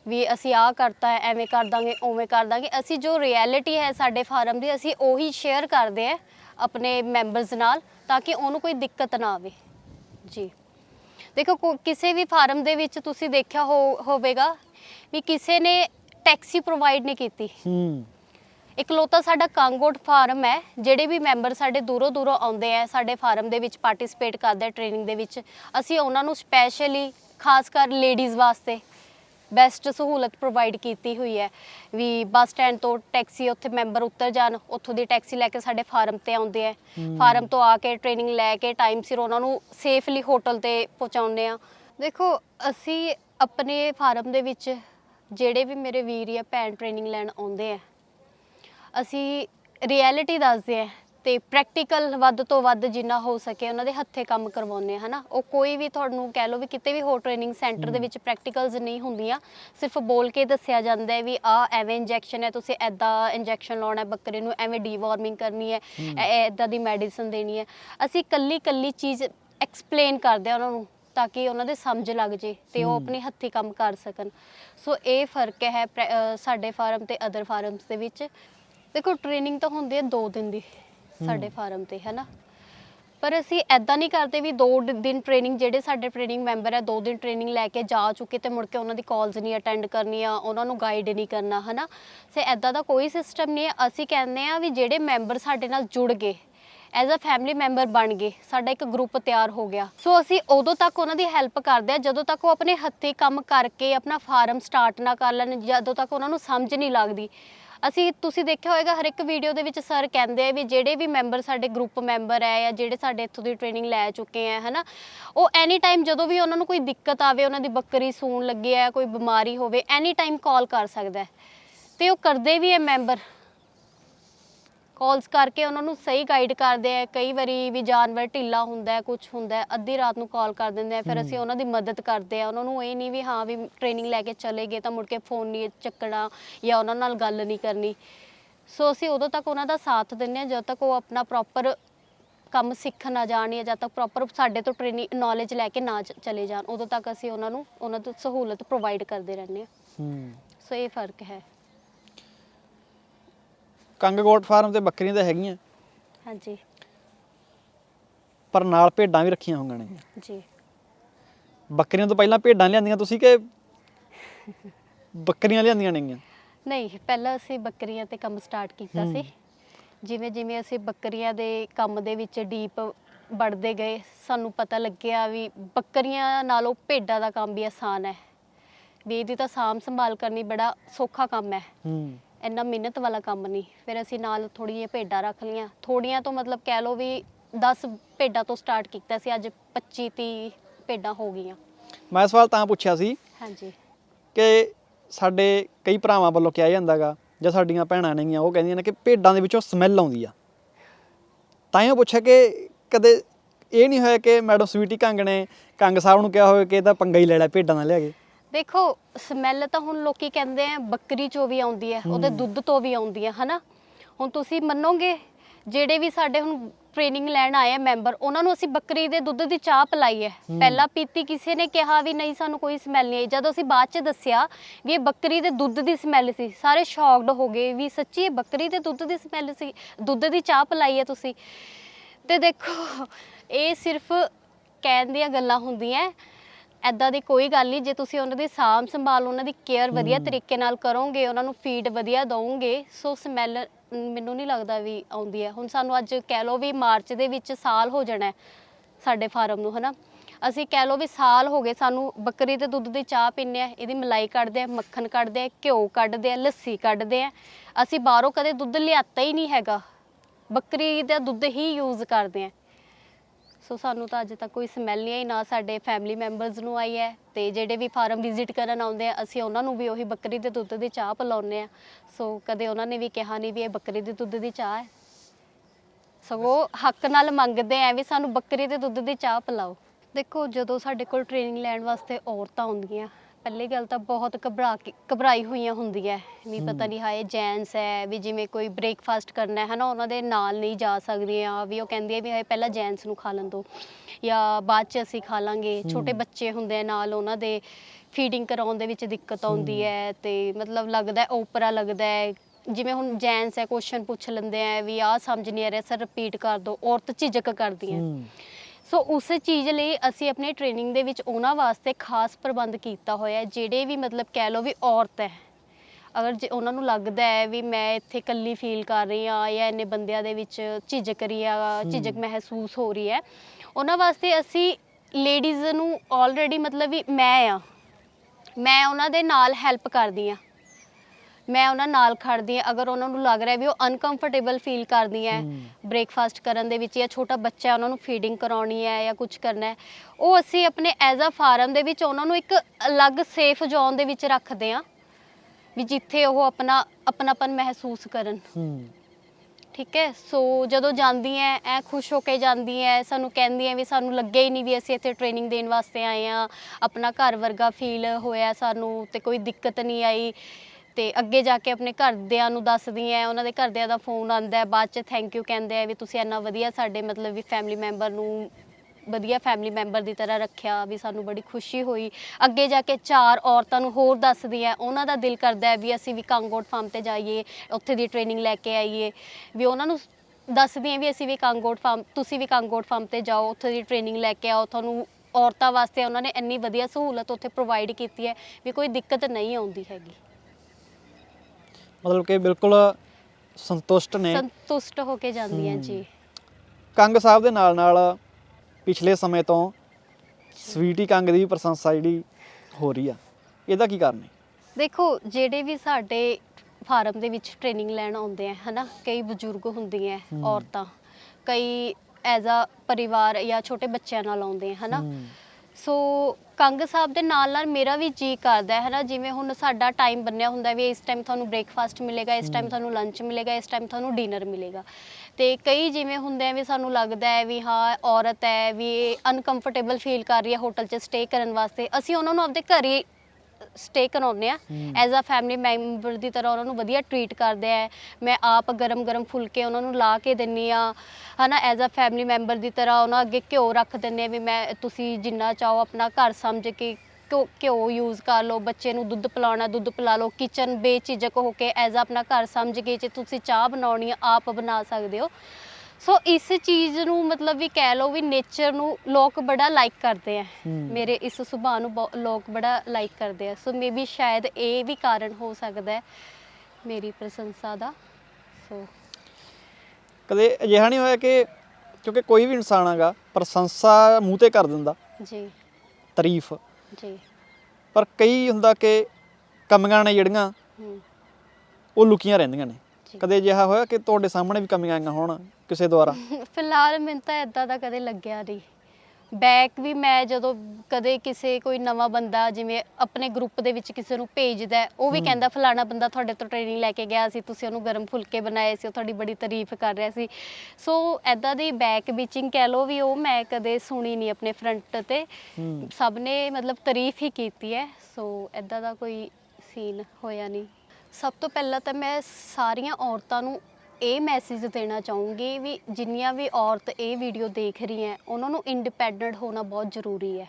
ਵੀ ਅਸੀਂ ਆਹ ਕਰਤਾ ਹੈ ਐਵੇਂ ਕਰ ਦਾਂਗੇ ਉਵੇਂ ਕਰ ਦਾਂਗੇ। ਅਸੀਂ ਜੋ ਰਿਐਲਿਟੀ ਹੈ ਸਾਡੇ ਫਾਰਮ ਦੀ ਅਸੀਂ ਉਹੀ ਸ਼ੇਅਰ ਕਰਦੇ ਆ ਆਪਣੇ ਮੈਂਬਰਸ ਨਾਲ ਤਾਂ ਕਿ ਉਹਨੂੰ ਕੋਈ ਦਿੱਕਤ ਨਾ ਆਵੇ। ਜੀ। ਦੇਖੋ ਕਿਸੇ ਵੀ ਫਾਰਮ ਦੇ ਵਿੱਚ ਤੁਸੀਂ ਦੇਖਿਆ ਹੋਵੇਗਾ ਵੀ ਕਿਸੇ ਨੇ ਟੈਕਸੀ ਪ੍ਰੋਵਾਈਡ ਨਹੀਂ ਕੀਤੀ। ਹੂੰ। ਇਕਲੌਤਾ ਸਾਡਾ ਕਾਂਗੋਟ ਫਾਰਮ ਹੈ ਜਿਹੜੇ ਵੀ ਮੈਂਬਰ ਸਾਡੇ ਦੂਰੋਂ ਦੂਰੋਂ ਆਉਂਦੇ ਆ ਸਾਡੇ ਫਾਰਮ ਦੇ ਵਿੱਚ ਪਾਰਟਿਸਿਪੇਟ ਕਰਦੇ ਟ੍ਰੇਨਿੰਗ ਦੇ ਵਿੱਚ। ਅਸੀਂ ਉਹਨਾਂ ਨੂੰ ਸਪੈਸ਼ਲੀ ਖਾਸ ਕਰ ਲੇਡੀਜ਼ ਵਾਸਤੇ ਬੈਸਟ ਸਹੂਲਤ ਪ੍ਰੋਵਾਈਡ ਕੀਤੀ ਹੋਈ ਹੈ। ਵੀ ਬੱਸ ਸਟੈਂਡ ਤੋਂ ਟੈਕਸੀ ਉੱਥੇ ਮੈਂਬਰ ਉਤਰ ਜਾਣ ਉੱਥੋਂ ਦੀ ਟੈਕਸੀ ਲੈ ਕੇ ਸਾਡੇ ਫਾਰਮ ਤੇ ਆਉਂਦੇ ਆ। ਫਾਰਮ ਤੋਂ ਆ ਕੇ ਟ੍ਰੇਨਿੰਗ ਲੈ ਕੇ ਟਾਈਮ ਸਿਰ ਉਹਨਾਂ ਨੂੰ ਸੇਫਲੀ ਹੋਟਲ ਤੇ ਪਹੁੰਚਾਉਂਦੇ ਆ। ਦੇਖੋ ਅਸੀਂ ਆਪਣੇ ਫਾਰਮ ਦੇ ਵਿੱਚ ਜਿਹੜੇ ਵੀ ਮੇਰੇ ਵੀਰ ਜਾਂ ਭੈਣ ਟ੍ਰੇਨਿੰਗ ਲੈਣ ਆਉਂਦੇ ਆ ਅਸੀਂ ਰਿਐਲਿਟੀ ਦੱਸਦੇ ਆ ਤੇ ਪ੍ਰੈਕਟੀਕਲ ਵੱਧ ਤੋਂ ਵੱਧ ਜਿੰਨਾ ਹੋ ਸਕੇ ਉਹਨਾਂ ਦੇ ਹੱਥੇ ਕੰਮ ਕਰਵਾਉਂਦੇ ਆ ਹਨਾ ਉਹ ਕੋਈ ਵੀ ਤੁਹਾਨੂੰ ਕਹਿ ਲਓ ਵੀ ਕਿਤੇ ਵੀ ਹੋਰ ਟ੍ਰੇਨਿੰਗ ਸੈਂਟਰ ਦੇ। ਵਿੱਚ ਪ੍ਰੈਕਟੀਕਲਸ ਨਹੀਂ ਹੁੰਦੀਆਂ ਸਿਰਫ ਬੋਲ ਕੇ ਦੱਸਿਆ ਜਾਂਦਾ ਹੈ ਵੀ ਆ ਐਵੇਂ ਇੰਜੈਕਸ਼ਨ ਹੈ ਤੁਸੀਂ ਐਦਾਂ ਇੰਜੈਕਸ਼ਨ ਲਾਉਣਾ ਹੈ ਬੱਕਰੇ ਨੂੰ ਐਵੇਂ ਡੀਵਾਰਮਿੰਗ ਕਰਨੀ ਹੈ। ਐਦਾਂ ਦੀ ਮੈਡੀਸਨ ਦੇਣੀ ਹੈ ਅਸੀਂ ਕੱਲੀ ਕੱਲੀ ਚੀਜ਼ ਐਕਸਪਲੇਨ ਕਰਦੇ ਆ ਉਹਨਾਂ ਨੂੰ ਤਾਂ ਕਿ ਉਹਨਾਂ ਦੇ ਸਮਝ ਲੱਗ ਜੇ ਤੇ ਉਹ। ਆਪਣੀ ਹੱਥੀ ਕੰਮ ਕਰ ਸਕਣ ਸੋ ਇਹ ਫ਼ਰਕ ਹੈ ਸਾਡੇ ਫਾਰਮ ਤੇ ਅਦਰ ਫਾਰਮਸ ਦੇ ਵਿੱਚ ਦੇਖੋ ਟ੍ਰੇਨਿੰਗ ਤਾਂ ਹੁੰਦੀ ਹੈ 2 ਦਿਨ ਦੀ ਸਾਡੇ। ਫਾਰਮ ਤੇ ਹੈਨਾ? ਪਰ ਅਸੀਂ ਐਦਾਂ ਨਹੀਂ ਕਰਦੇ ਵੀ 2 ਦਿਨ ਟ੍ਰੇਨਿੰਗ ਜਿਹੜੇ ਸਾਡੇ ਟ੍ਰੇਨਿੰਗ ਮੈਂਬਰ ਹੈ 2 ਦਿਨ ਟ੍ਰੇਨਿੰਗ ਲੈ ਕੇ ਜਾ ਚੁੱਕੇ ਤੇ ਮੁੜ ਕੇ ਉਹਨਾਂ ਦੀ ਕਾਲਸ ਨਹੀਂ ਅਟੈਂਡ ਕਰਨੀਆਂ ਉਹਨਾਂ ਨੂੰ ਗਾਈਡ ਨਹੀਂ ਕਰਨਾ ਹਨਾ? ਸੇ ਐਦਾਂ ਦਾ ਕੋਈ ਸਿਸਟਮ ਨਹੀਂ ਹੈ। ਅਸੀਂ ਕਹਿੰਦੇ ਆ ਵੀ ਜਿਹੜੇ ਮੈਂਬਰ ਸਾਡੇ ਨਾਲ ਜੁੜ ਗਏ ਐਜ਼ ਅ ਫੈਮਿਲੀ ਮੈਂਬਰ ਬਣ ਗਏ ਸਾਡਾ ਇੱਕ ਗਰੁੱਪ ਤਿਆਰ ਹੋ ਗਿਆ। ਸੋ ਅਸੀਂ ਉਦੋਂ ਤੱਕ ਉਹਨਾਂ ਦੀ ਹੈਲਪ ਕਰਦੇ ਆ ਜਦੋਂ ਤੱਕ ਉਹ ਆਪਣੇ ਹੱਥੀਂ ਕੰਮ ਕਰਕੇ ਆਪਣਾ ਫਾਰਮ ਸਟਾਰਟ ਨਾ ਕਰ ਲੈਣ ਜਦੋਂ ਤੱਕ ਉਹਨਾਂ ਨੂੰ ਸਮਝ ਨਹੀਂ ਲੱਗਦੀ। ਅਸੀਂ, ਤੁਸੀਂ ਦੇਖਿਆ ਹੋਵੇਗਾ ਹਰ ਇੱਕ ਵੀਡੀਓ ਦੇ ਵਿੱਚ ਸਰ ਕਹਿੰਦੇ ਆ ਵੀ ਜਿਹੜੇ ਵੀ ਮੈਂਬਰ ਸਾਡੇ ਗਰੁੱਪ ਮੈਂਬਰ ਹੈ ਜਾਂ ਜਿਹੜੇ ਸਾਡੇ ਇੱਥੋਂ ਦੀ ਟ੍ਰੇਨਿੰਗ ਲੈ ਚੁੱਕੇ ਆ, ਹਨਾ, ਉਹ ਐਨੀ ਟਾਈਮ ਜਦੋਂ ਵੀ ਉਹਨਾਂ ਨੂੰ ਕੋਈ ਦਿੱਕਤ ਆਵੇ, ਉਹਨਾਂ ਦੀ ਬੱਕਰੀ ਸੂਣ ਲੱਗੀ ਹੈ ਕੋਈ ਬਿਮਾਰੀ ਹੋਵੇ ਐਨੀ ਟਾਈਮ ਕਾਲ ਕਰ ਸਕਦਾ ਹੈ। ਤੇ ਉਹ ਕਰਦੇ ਵੀ ਹੈ ਮੈਂਬਰ ਕਾਲਸ ਕਰਕੇ ਉਹਨਾਂ ਨੂੰ ਸਹੀ ਗਾਈਡ ਕਰਦੇ ਆ। ਕਈ ਵਾਰੀ ਵੀ ਜਾਨਵਰ ਢਿੱਲਾ ਹੁੰਦਾ ਹੈ ਕੁਝ ਹੁੰਦਾ ਹੈ ਅੱਧੀ ਰਾਤ ਨੂੰ ਕਾਲ ਕਰ ਦਿੰਦੇ ਆ ਫਿਰ ਅਸੀਂ। ਉਹਨਾਂ ਦੀ ਮਦਦ ਕਰਦੇ ਆ। ਉਹਨਾਂ ਨੂੰ ਇਹ ਨਹੀਂ ਵੀ ਹਾਂ ਵੀ ਟ੍ਰੇਨਿੰਗ ਲੈ ਕੇ ਚਲੇ ਗਏ ਤਾਂ ਮੁੜ ਕੇ ਫੋਨ ਨਹੀਂ ਚੱਕਣਾ ਜਾਂ ਉਹਨਾਂ ਨਾਲ ਗੱਲ ਨਹੀਂ ਕਰਨੀ। ਸੋ ਅਸੀਂ ਉਦੋਂ ਤੱਕ ਉਹਨਾਂ ਦਾ ਸਾਥ ਦਿੰਦੇ ਆ ਜਦੋਂ ਤੱਕ ਉਹ ਆਪਣਾ ਪ੍ਰੋਪਰ ਕੰਮ ਸਿੱਖ ਨਾ ਜਾਣ ਜਾਂ ਜਦ ਤੱਕ ਪ੍ਰੋਪਰ ਸਾਡੇ ਤੋਂ ਟ੍ਰੇਨਿੰਗ ਨੌਲੇਜ ਲੈ ਕੇ ਨਾ ਚ- ਚਲੇ ਜਾਣ ਉਦੋਂ ਤੱਕ ਅਸੀਂ ਉਹਨਾਂ ਨੂੰ ਉਹਨਾਂ ਤੋਂ ਸਹੂਲਤ ਪ੍ਰੋਵਾਈਡ ਕਰਦੇ ਰਹਿੰਦੇ ਆ। ਹੂੰ। ਸੋ ਇਹ ਫ਼ਰਕ ਹੈ। ਕੰਗ ਗੋਟ ਫਾਰਮ ਤੇ ਬੱਕਰੀਆਂ ਤਾਂ ਹੈਗੀਆਂ। ਹਾਂਜੀ। ਪਰ ਨਾਲ ਭੇਡਾਂ ਵੀ ਰੱਖੀਆਂ ਹੋਈਆਂ ਨੇ। ਜੀ। ਬੱਕਰੀਆਂ ਤੋਂ ਪਹਿਲਾਂ ਭੇਡਾਂ ਲਿਆਂਦੀਆਂ ਤੁਸੀਂ ਕਿ ਬੱਕਰੀਆਂ ਲਿਆਂਦੀਆਂ ਨੇਗੀਆਂ? ਨਹੀਂ ਪਹਿਲਾਂ ਅਸੀਂ ਬੱਕਰੀਆਂ ਤੇ ਕੰਮ ਸਟਾਰਟ ਕੀਤਾ। ਸੀ। ਜਿਵੇਂ ਜਿਵੇਂ ਅਸੀਂ ਬੱਕਰੀਆਂ ਦੇ ਕੰਮ ਦੇ ਵਿੱਚ ਡੀਪ ਵੜਦੇ ਗਏ ਸਾਨੂੰ ਪਤਾ ਲੱਗਿਆ ਵੀ ਬੱਕਰੀਆਂ ਨਾਲੋਂ ਭੇਡਾਂ ਦਾ ਕੰਮ ਵੀ ਆਸਾਨ ਹੈ। ਵੀ ਇਹਦੀ ਤਾਂ ਸਾਂਭ ਸੰਭਾਲ ਕਰਨੀ ਬੜਾ ਸੌਖਾ ਕੰਮ ਹੈ। ਹੂੰ। ਇੰਨਾ ਮਿਹਨਤ ਵਾਲਾ ਕੰਮ ਨਹੀਂ। ਫਿਰ ਅਸੀਂ ਨਾਲ ਥੋੜ੍ਹੀਆਂ ਜਿਹੀਆਂ ਭੇਡਾਂ ਰੱਖ ਲਈਆਂ। ਥੋੜੀਆਂ ਤੋਂ ਮਤਲਬ ਕਹਿ ਲਓ ਵੀ 10 ਭੇਡਾਂ ਤੋਂ ਸਟਾਰਟ ਕੀਤਾ ਸੀ ਅੱਜ 25 30 ਭੇਡਾਂ ਹੋ ਗਈਆਂ। ਮੈਂ ਇਹ ਸਵਾਲ ਤਾਂ ਪੁੱਛਿਆ ਸੀ ਹਾਂਜੀ। ਕਿ ਸਾਡੇ ਕਈ ਭਰਾਵਾਂ ਵੱਲੋਂ ਕਿਹਾ ਜਾਂਦਾਗਾ ਜਾਂ ਸਾਡੀਆਂ ਭੈਣਾਂ ਨੇਗੀਆਂ ਉਹ ਕਹਿੰਦੀਆਂ ਨੇ ਕਿ ਭੇਡਾਂ ਦੇ ਵਿੱਚੋਂ ਸਮੈਲ ਆਉਂਦੀ ਆ। ਤਾਂ ਹੀ ਉਹ ਪੁੱਛਿਆ ਕਿ ਕਦੇ ਇਹ ਨਹੀਂ ਹੋਇਆ ਕਿ ਮੈਡਮ ਸਵੀਟੀ ਕੰਗ ਨੇ ਕੰਗ ਸਾਹਿਬ ਨੂੰ ਕਿਹਾ ਹੋਵੇ ਕਿ ਇਹ ਤਾਂ ਪੰਗਾ ਹੀ ਲੈ ਲੈ ਭੇਡਾਂ ਨਾਲ ਲਿਆ ਕੇ। ਦੇਖੋ ਸਮੈਲ ਤਾਂ ਹੁਣ ਲੋਕੀ ਕਹਿੰਦੇ ਆ ਬੱਕਰੀ ਚੋਂ ਵੀ ਆਉਂਦੀ ਹੈ ਉਹਦੇ। ਦੁੱਧ ਤੋਂ ਵੀ ਆਉਂਦੀ ਹੈ ਹਨਾ ਹੁਣ ਤੁਸੀਂ ਮੰਨੋਗੇ ਜਿਹੜੇ ਵੀ ਸਾਡੇ ਹੁਣ ਟ੍ਰੇਨਿੰਗ ਲੈਣ ਆਏ ਆ ਮੈਂਬਰ ਉਹਨਾਂ ਨੂੰ ਅਸੀਂ ਬੱਕਰੀ ਦੇ ਦੁੱਧ ਦੀ ਚਾਹ ਪਿਲਾਈ ਹੈ ਹੂੰ। ਪਹਿਲਾਂ ਪੀਤੀ ਕਿਸੇ ਨੇ ਕਿਹਾ ਵੀ ਨਹੀਂ ਸਾਨੂੰ ਕੋਈ ਸਮੈਲ ਨਹੀਂ ਆਈ ਜਦੋਂ ਅਸੀਂ ਬਾਅਦ ਚ ਦੱਸਿਆ ਵੀ ਇਹ ਬੱਕਰੀ ਦੇ ਦੁੱਧ ਦੀ ਸਮੈਲ ਸੀ ਸਾਰੇ ਸ਼ੌਕਡ ਹੋ ਗਏ ਵੀ ਸੱਚੀ ਇਹ ਬੱਕਰੀ ਦੇ ਦੁੱਧ ਦੀ ਸਮੈਲ ਸੀ ਦੁੱਧ ਦੀ ਚਾਹ ਪਿਲਾਈ ਹੈ ਤੁਸੀਂ ਤੇ ਦੇਖੋ ਇਹ ਸਿਰਫ ਕਹਿਣ ਦੀਆਂ ਗੱਲਾਂ ਹੁੰਦੀਆਂ ਐਦਾਂ ਦੀ ਕੋਈ ਗੱਲ ਨਹੀਂ ਜੇ ਤੁਸੀਂ ਉਹਨਾਂ ਦੀ ਸਾਂਭ ਸੰਭਾਲ ਉਹਨਾਂ ਦੀ ਕੇਅਰ ਵਧੀਆ। ਤਰੀਕੇ ਨਾਲ ਕਰੋਗੇ ਉਹਨਾਂ ਨੂੰ ਫੀਡ ਵਧੀਆ ਦਵੋਗੇ ਸੋ ਸਮੈਲ ਮੈਨੂੰ ਨਹੀਂ ਲੱਗਦਾ ਵੀ ਆਉਂਦੀ ਹੈ। ਹੁਣ ਸਾਨੂੰ ਅੱਜ ਕਹਿ ਲਓ ਵੀ ਮਾਰਚ ਦੇ ਵਿੱਚ ਸਾਲ ਹੋ ਜਾਣਾ ਹੈ ਸਾਡੇ ਫਾਰਮ ਨੂੰ ਹਨਾ? ਅਸੀਂ ਕਹਿ ਲਓ ਵੀ ਸਾਲ ਹੋ ਗਏ ਸਾਨੂੰ ਬੱਕਰੀ ਦੇ ਦੁੱਧ ਦੀ ਚਾਹ ਪੀਂਦੇ ਆ ਇਹਦੀ ਮਲਾਈ ਕੱਢਦੇ ਆ ਮੱਖਣ ਕੱਢਦੇ ਆ ਘਿਓ ਕੱਢਦੇ ਆ ਲੱਸੀ ਕੱਢਦੇ ਆ ਅਸੀਂ ਬਾਹਰੋਂ ਕਦੇ ਦੁੱਧ ਲਿਆਤਾ ਹੀ ਨਹੀਂ ਹੈਗਾ। ਬੱਕਰੀ ਦਾ ਦੁੱਧ ਹੀ ਯੂਜ਼ ਕਰਦੇ ਆ ਸੋ ਸਾਨੂੰ ਤਾਂ ਅੱਜ ਤੱਕ ਕੋਈ ਸਮੈਲ ਨਹੀਂ ਆਈ, ਨਾ ਸਾਡੇ ਫੈਮਿਲੀ ਮੈਂਬਰਸ ਨੂੰ ਆਈ ਹੈ ਤੇ ਜਿਹੜੇ ਵੀ ਫਾਰਮ ਵਿਜ਼ਿਟ ਕਰਨ ਆਉਂਦੇ ਆ, ਅਸੀਂ ਉਹਨਾਂ ਨੂੰ ਵੀ ਉਹੀ ਬੱਕਰੀ ਦੇ ਦੁੱਧ ਦੀ ਚਾਹ ਪਿਲਾਉਂਦੇ ਆ ਸੋ ਕਦੇ ਉਹਨਾਂ ਨੇ ਵੀ ਕਿਹਾ ਨਹੀਂ ਵੀ ਇਹ ਬੱਕਰੀ ਦੇ ਦੁੱਧ ਦੀ ਚਾਹ ਹੈ। ਸਗੋਂ ਹੱਕ ਨਾਲ ਮੰਗਦੇ ਆ ਵੀ ਸਾਨੂੰ ਬੱਕਰੀ ਦੇ ਦੁੱਧ ਦੀ ਚਾਹ ਪਿਲਾਓ। ਦੇਖੋ, ਜਦੋਂ ਸਾਡੇ ਕੋਲ ਟ੍ਰੇਨਿੰਗ ਲੈਣ ਵਾਸਤੇ ਔਰਤਾਂ ਆਉਂਦੀਆਂ ਪਹਿਲੀ ਗੱਲ ਤਾਂ ਬਹੁਤ ਘਬਰਾ ਕੇ ਘਬਰਾਈ ਹੋਈਆਂ ਹੁੰਦੀਆਂ ਵੀ ਪਤਾ। ਨਹੀਂ ਹਾਏ ਜੈਂਟਸ ਹੈ ਵੀ ਜਿਵੇਂ ਕੋਈ ਬ੍ਰੇਕਫਾਸਟ ਕਰਨਾ ਹੈ ਨਾ ਉਹਨਾਂ ਦੇ ਨਾਲ ਨਹੀਂ ਜਾ ਸਕਦੀਆਂ ਵੀ ਉਹ ਕਹਿੰਦੀ ਹੈ ਵੀ ਹਾਏ ਪਹਿਲਾਂ ਜੈਂਟਸ ਨੂੰ ਖਾ ਲੈਣ ਜਾਂ ਬਾਅਦ ਚ ਅਸੀਂ ਖਾ ਲਾਂਗੇ। ਛੋਟੇ। ਬੱਚੇ ਹੁੰਦੇ ਆ ਨਾਲ ਉਹਨਾਂ ਦੇ ਫੀਡਿੰਗ ਕਰਾਉਣ ਦੇ ਵਿੱਚ ਦਿੱਕਤ ਆਉਂਦੀ ਹੈ ਤੇ ਮਤਲਬ ਲੱਗਦਾ ਹੈ ਓਪਰਾ ਲੱਗਦਾ ਹੈ ਜਿਵੇਂ ਹੁਣ ਜੈਂਟਸ ਹੈ ਕੁਐਸਚਨ ਪੁੱਛ ਲੈਂਦੇ ਆ ਵੀ ਆਹ ਸਮਝ ਨਹੀਂ ਆ ਰਿਹਾ ਸਰ ਰਿਪੀਟ ਕਰ ਦਿਓ ਔਰਤ ਝਿਜਕ ਕਰਦੀਆਂ। ਹੂੰ। ਸੋ ਉਸ ਚੀਜ਼ ਲਈ ਅਸੀਂ ਆਪਣੇ ਟ੍ਰੇਨਿੰਗ ਦੇ ਵਿੱਚ ਉਹਨਾਂ ਵਾਸਤੇ ਖਾਸ ਪ੍ਰਬੰਧ ਕੀਤਾ ਹੋਇਆ ਹੈ ਜਿਹੜੇ ਵੀ ਮਤਲਬ ਕਹਿ ਲਓ ਵੀ ਔਰਤ ਹੈ। ਅਗਰ ਜੇ ਉਹਨਾਂ ਨੂੰ ਲੱਗਦਾ ਹੈ ਵੀ ਮੈਂ ਇੱਥੇ ਇਕੱਲੀ ਫੀਲ ਕਰ ਰਹੀ ਹਾਂ ਜਾਂ ਇੰਨੇ ਬੰਦਿਆਂ ਦੇ ਵਿੱਚ ਝਿਜਕ ਰਹੀ ਆ ਝਿਜਕ। ਮਹਿਸੂਸ ਹੋ ਰਹੀ ਹੈ ਉਹਨਾਂ ਵਾਸਤੇ ਅਸੀਂ ਲੇਡੀਜ਼ ਨੂੰ ਆਲਰੇਡੀ ਮਤਲਬ ਵੀ ਮੈਂ ਆ। ਮੈਂ ਉਹਨਾਂ ਦੇ ਨਾਲ ਹੈਲਪ ਕਰਦੀ ਆ ਮੈਂ ਉਹਨਾਂ ਨਾਲ ਖੜਦੀ ਆ ਅਗਰ ਉਹਨਾਂ ਨੂੰ ਲੱਗ ਰਿਹਾ ਵੀ ਉਹ ਅਨਕੰਫਰਟੇਬਲ ਫੀਲ ਕਰਦੀ ਹੈ ਹੂੰ। ਬ੍ਰੇਕਫਾਸਟ ਕਰਨ ਦੇ ਵਿੱਚ ਜਾਂ ਛੋਟਾ ਬੱਚਾ ਹੈ ਉਹਨਾਂ ਨੂੰ ਫੀਡਿੰਗ ਕਰਾਉਣੀ ਹੈ ਜਾਂ ਕੁਝ ਕਰਨਾ ਹੈ ਉਹ ਅਸੀਂ ਆਪਣੇ ਐਜ਼ ਅ ਫਾਰਮ ਦੇ ਵਿੱਚ ਉਹਨਾਂ ਨੂੰ ਇੱਕ ਅਲੱਗ ਸੇਫ ਜ਼ੋਨ ਦੇ ਵਿੱਚ ਰੱਖਦੇ ਆ ਵੀ ਜਿੱਥੇ ਉਹ ਆਪਣਾ ਆਪਣਾਪਨ ਮਹਿਸੂਸ ਕਰਨ। ਹੂੰ। ਠੀਕ ਹੈ? ਸੋ ਜਦੋਂ ਜਾਂਦੀ ਐ ਐ ਖੁਸ਼ ਹੋ ਕੇ ਜਾਂਦੀ ਐ ਸਾਨੂੰ ਕਹਿੰਦੀ ਐ ਵੀ ਸਾਨੂੰ ਲੱਗਿਆ ਹੀ ਨਹੀਂ ਵੀ ਅਸੀਂ ਇੱਥੇ ਟ੍ਰੇਨਿੰਗ ਦੇਣ ਵਾਸਤੇ ਆਏ ਆ ਆਪਣਾ ਘਰ ਵਰਗਾ ਫੀਲ ਹੋਇਆ ਸਾਨੂੰ ਤੇ ਕੋਈ ਦਿੱਕਤ ਨਹੀਂ ਆਈ। ਤੇ ਅੱਗੇ ਜਾ ਕੇ ਆਪਣੇ ਘਰਦਿਆਂ ਨੂੰ ਦੱਸਦੀ ਹੈ ਉਹਨਾਂ ਦੇ ਘਰਦਿਆਂ ਦਾ ਫੋਨ ਆਉਂਦਾ ਹੈ ਬਾਅਦ ਚ ਥੈਂਕ ਯੂ ਕਹਿੰਦੇ ਆ ਵੀ ਤੁਸੀਂ ਇੰਨਾ ਵਧੀਆ ਸਾਡੇ ਮਤਲਬ ਵੀ ਫੈਮਿਲੀ ਮੈਂਬਰ ਨੂੰ ਵਧੀਆ ਫੈਮਿਲੀ ਮੈਂਬਰ ਦੀ ਤਰ੍ਹਾਂ ਰੱਖਿਆ, ਵੀ ਸਾਨੂੰ ਬੜੀ ਖੁਸ਼ੀ ਹੋਈ। ਅੱਗੇ ਜਾ ਕੇ ਚਾਰ ਔਰਤਾਂ ਨੂੰ ਹੋਰ ਦੱਸਦੀ ਹੈ ਉਹਨਾਂ ਦਾ ਦਿਲ ਕਰਦਾ ਹੈ ਵੀ ਅਸੀਂ ਵੀ ਕਾਂਗੋਟ ਫਾਰਮ ਤੇ ਜਾਈਏ, ਉੱਥੇ ਦੀ ਟ੍ਰੇਨਿੰਗ ਲੈ ਕੇ ਆਈਏ। ਵੀ ਉਹਨਾਂ ਨੂੰ ਦੱਸਦੀ ਹਾਂ ਵੀ ਅਸੀਂ ਵੀ ਕਾਂਗੋਟ ਫਾਰਮ ਤੁਸੀਂ ਵੀ ਕਾਂਗੋਟ ਫਾਰਮ ਤੇ ਜਾਓ, ਉੱਥੇ ਦੀ ਟ੍ਰੇਨਿੰਗ ਲੈ ਕੇ ਆਓ, ਤੁਹਾਨੂੰ ਔਰਤਾਂ ਵਾਸਤੇ ਉਹਨਾਂ ਨੇ ਇੰਨੀ ਵਧੀਆ ਸਹੂਲਤ ਉੱਥੇ ਪ੍ਰੋਵਾਈਡ ਕੀਤੀ ਹੈ ਵੀ ਕੋਈ ਦਿੱਕਤ ਨਹੀਂ ਆਉਂਦੀ ਹੈਗੀ। ਮਤਲਬ ਕਿ ਬਿਲਕੁਲ ਸੰਤੁਸ਼ਟ ਨੇ। ਸੰਤੁਸ਼ਟ ਹੋ ਕੇ ਜਾਂਦੀਆਂ। ਜੀ। ਕੰਗ ਸਾਹਿਬ ਦੇ ਨਾਲ ਨਾਲ ਪਿਛਲੇ ਸਮੇਂ ਤੋਂ ਸਵੀਟੀ ਕੰਗ ਦੀ ਵੀ ਪ੍ਰਸ਼ੰਸਾ ਜਿਹੜੀ ਹੋ ਰਹੀ ਆ ਇਹਦਾ ਕੀ ਕਾਰਨ ਹੈ? ਦੇਖੋ ਜਿਹੜੇ ਵੀ ਸਾਡੇ ਫਾਰਮ ਦੇ ਵਿੱਚ ਟ੍ਰੇਨਿੰਗ ਲੈਣ ਆਉਂਦੇ ਆ ਹਨਾ ਕਈ ਬਜ਼ੁਰਗ ਹੁੰਦੀਆਂ। ਔਰਤਾਂ। ਕਈ ਐਜ਼ ਅ ਪਰਿਵਾਰ ਜਾਂ ਛੋਟੇ ਬੱਚਿਆਂ ਨਾਲ ਆਉਂਦੇ ਆ ਹਨਾ। ਸੋ ਕੰਗ ਸਾਹਿਬ ਦੇ ਨਾਲ ਨਾਲ ਮੇਰਾ ਵੀ ਜੀ ਕਰਦਾ ਹੈ ਹਨਾ ਜਿਵੇਂ ਹੁਣ ਸਾਡਾ ਟਾਈਮ ਬੰਨਿਆ ਹੁੰਦਾ ਵੀ ਇਸ ਟਾਈਮ ਤੁਹਾਨੂੰ ਬ੍ਰੇਕਫਾਸਟ ਮਿਲੇਗਾ ਇਸ ਟਾਈਮ। ਤੁਹਾਨੂੰ ਲੰਚ ਮਿਲੇਗਾ ਇਸ ਟਾਈਮ ਤੁਹਾਨੂੰ ਡਿਨਰ ਮਿਲੇਗਾ ਤੇ ਕਈ ਜਿਵੇਂ ਹੁੰਦੇ ਆ ਵੀ ਸਾਨੂੰ ਲੱਗਦਾ ਹੈ ਵੀ ਹਾਂ ਔਰਤ ਹੈ ਵੀ ਅਨਕੰਫਰਟੇਬਲ ਫੀਲ ਕਰ ਰਹੀ ਹੈ ਹੋਟਲ 'ਚ ਸਟੇ ਕਰਨ ਵਾਸਤੇ ਅਸੀਂ ਉਹਨਾਂ ਨੂੰ ਆਪਦੇ ਘਰੇ ਸਟੇ ਕਰਾਉਂਦੇ ਆ। ਐਜ਼ ਅ ਫੈਮਿਲੀ ਮੈਂਬਰ ਦੀ ਤਰ੍ਹਾਂ ਉਹਨਾਂ ਨੂੰ ਵਧੀਆ ਟਰੀਟ ਕਰਦੇ ਆ ਮੈਂ ਆਪ ਗਰਮ ਗਰਮ ਫੁਲਕੇ ਉਹਨਾਂ ਨੂੰ ਲਾ ਕੇ ਦਿੰਨੀ ਆ ਹਨਾ ਐਜ਼ ਅ ਫੈਮਿਲੀ ਮੈਂਬਰ ਦੀ ਤਰ੍ਹਾਂ ਉਹਨਾਂ ਅੱਗੇ ਘਿਓ ਰੱਖ ਦਿੰਨੇ ਆ ਵੀ ਮੈਂ ਤੁਸੀਂ ਜਿੰਨਾ ਚਾਹੋ ਆਪਣਾ ਘਰ ਸਮਝ ਕੇ ਘਿਓ ਘਿਓ ਯੂਜ਼ ਕਰ ਲਓ ਬੱਚੇ ਨੂੰ ਦੁੱਧ ਪਿਲਾਉਣਾ ਦੁੱਧ ਪਿਲਾ ਲਓ ਕਿਚਨ ਬੇਝਿਜਕ ਹੋ ਕੇ ਐਜ਼ ਆਪਣਾ ਘਰ ਸਮਝ ਕੇ ਜੇ ਤੁਸੀਂ ਚਾਹ ਬਣਾਉਣੀ ਆ ਆਪ ਬਣਾ ਸਕਦੇ ਹੋ ਸੋ ਇਸ ਚੀਜ਼ ਨੂੰ ਮਤਲਬ ਵੀ ਕਹਿ ਲਓ ਵੀ ਨੇਚਰ ਨੂੰ ਲੋਕ ਬੜਾ ਲਾਈਕ ਕਰਦੇ ਆ। ਮੇਰੇ ਇਸ ਸੁਭਾਅ ਨੂੰ ਬਹੁ- ਲੋਕ ਬੜਾ ਲਾਈਕ ਕਰਦੇ ਆ। ਸੋ ਮੇਬੀ ਸ਼ਾਇਦ ਇਹ ਵੀ ਕਾਰਨ ਹੋ ਸਕਦਾ ਹੈ ਮੇਰੀ ਪ੍ਰਸ਼ੰਸਾ ਦਾ। ਸੋ ਕਦੇ ਅਜਿਹਾ ਨਹੀਂ ਹੋਇਆ ਕਿ ਕਿਉਂਕਿ ਕੋਈ ਵੀ ਇਨਸਾਨ ਹੈਗਾ ਪ੍ਰਸ਼ੰਸਾ ਮੂੰਹ ਤੇ ਕਰ ਦਿੰਦਾ। ਜੀ। ਤਾਰੀਫ। ਜੀ। ਪਰ ਕਈ ਹੁੰਦਾ ਕਿ ਕਮੀਆਂ ਨੇ ਜਿਹੜੀਆਂ ਹੂੰ। ਉਹ ਲੁਕੀਆਂ ਰਹਿੰਦੀਆਂ ਨੇ। ਕਦੇ ਅਜਿਹਾ ਹੋਇਆ ਕਿ ਤੁਹਾਡੇ ਸਾਹਮਣੇ ਵੀ ਕਮੀਆਂ ਆਈਆਂ ਹੋਣ ਕਿਸੇ ਦੁਆਰਾ? ਫਿਲਹਾਲ ਮੈਨੂੰ ਤਾਂ ਇਦਾਂ ਦਾ ਕਦੇ ਲੱਗਿਆ ਨਹੀਂ। ਬੈਕ ਵੀ ਮੈਂ ਜਦੋਂ ਕਦੇ ਕਿਸੇ ਕੋਈ ਨਵਾਂ ਬੰਦਾ ਜਿਵੇਂ ਆਪਣੇ ਗਰੁੱਪ ਦੇ ਵਿੱਚ ਕਿਸੇ ਨੂੰ ਭੇਜਦਾ ਹੈ, ਉਹ ਵੀ। ਕਹਿੰਦਾ ਫਲਾਣਾ ਬੰਦਾ ਤੁਹਾਡੇ ਤੋਂ ਟ੍ਰੇਨਿੰਗ ਲੈ ਕੇ ਗਿਆ ਸੀ ਤੁਸੀਂ ਉਹਨੂੰ ਗਰਮ ਫੁਲਕੇ ਬਣਾਏ ਸੀ ਉਹ ਤੁਹਾਡੀ ਬੜੀ ਤਾਰੀਫ ਕਰ ਰਿਹਾ ਸੀ। ਸੋ ਐਦਾਂ ਦੀ ਬੈਕ ਵਿਚਿੰਗ ਕਹਿ ਲਓ ਵੀ ਉਹ ਮੈਂ ਕਦੇ ਸੁਣੀ ਨਹੀਂ ਆਪਣੇ ਫਰੰਟ ਤੇ। ਹੂੰ। ਸਭ ਨੇ ਮਤਲਬ ਤਾਰੀਫ ਹੀ ਕੀਤੀ ਹੈ। ਸੋ ਐਦਾਂ ਦਾ ਕੋਈ ਸੀਨ ਹੋਇਆ ਨਹੀਂ। ਸਭ ਤੋਂ ਪਹਿਲਾਂ ਤਾਂ ਮੈਂ ਸਾਰੀਆਂ ਔਰਤਾਂ ਨੂੰ ਇਹ ਮੈਸੇਜ ਦੇਣਾ ਚਾਹੂੰਗੀ ਵੀ ਜਿੰਨੀਆਂ ਵੀ ਔਰਤ ਇਹ ਵੀਡੀਓ ਦੇਖ ਰਹੀਆਂ ਉਹਨਾਂ ਨੂੰ ਇੰਡੀਪੈਂਡੈਂਟ ਹੋਣਾ ਬਹੁਤ ਜ਼ਰੂਰੀ ਹੈ।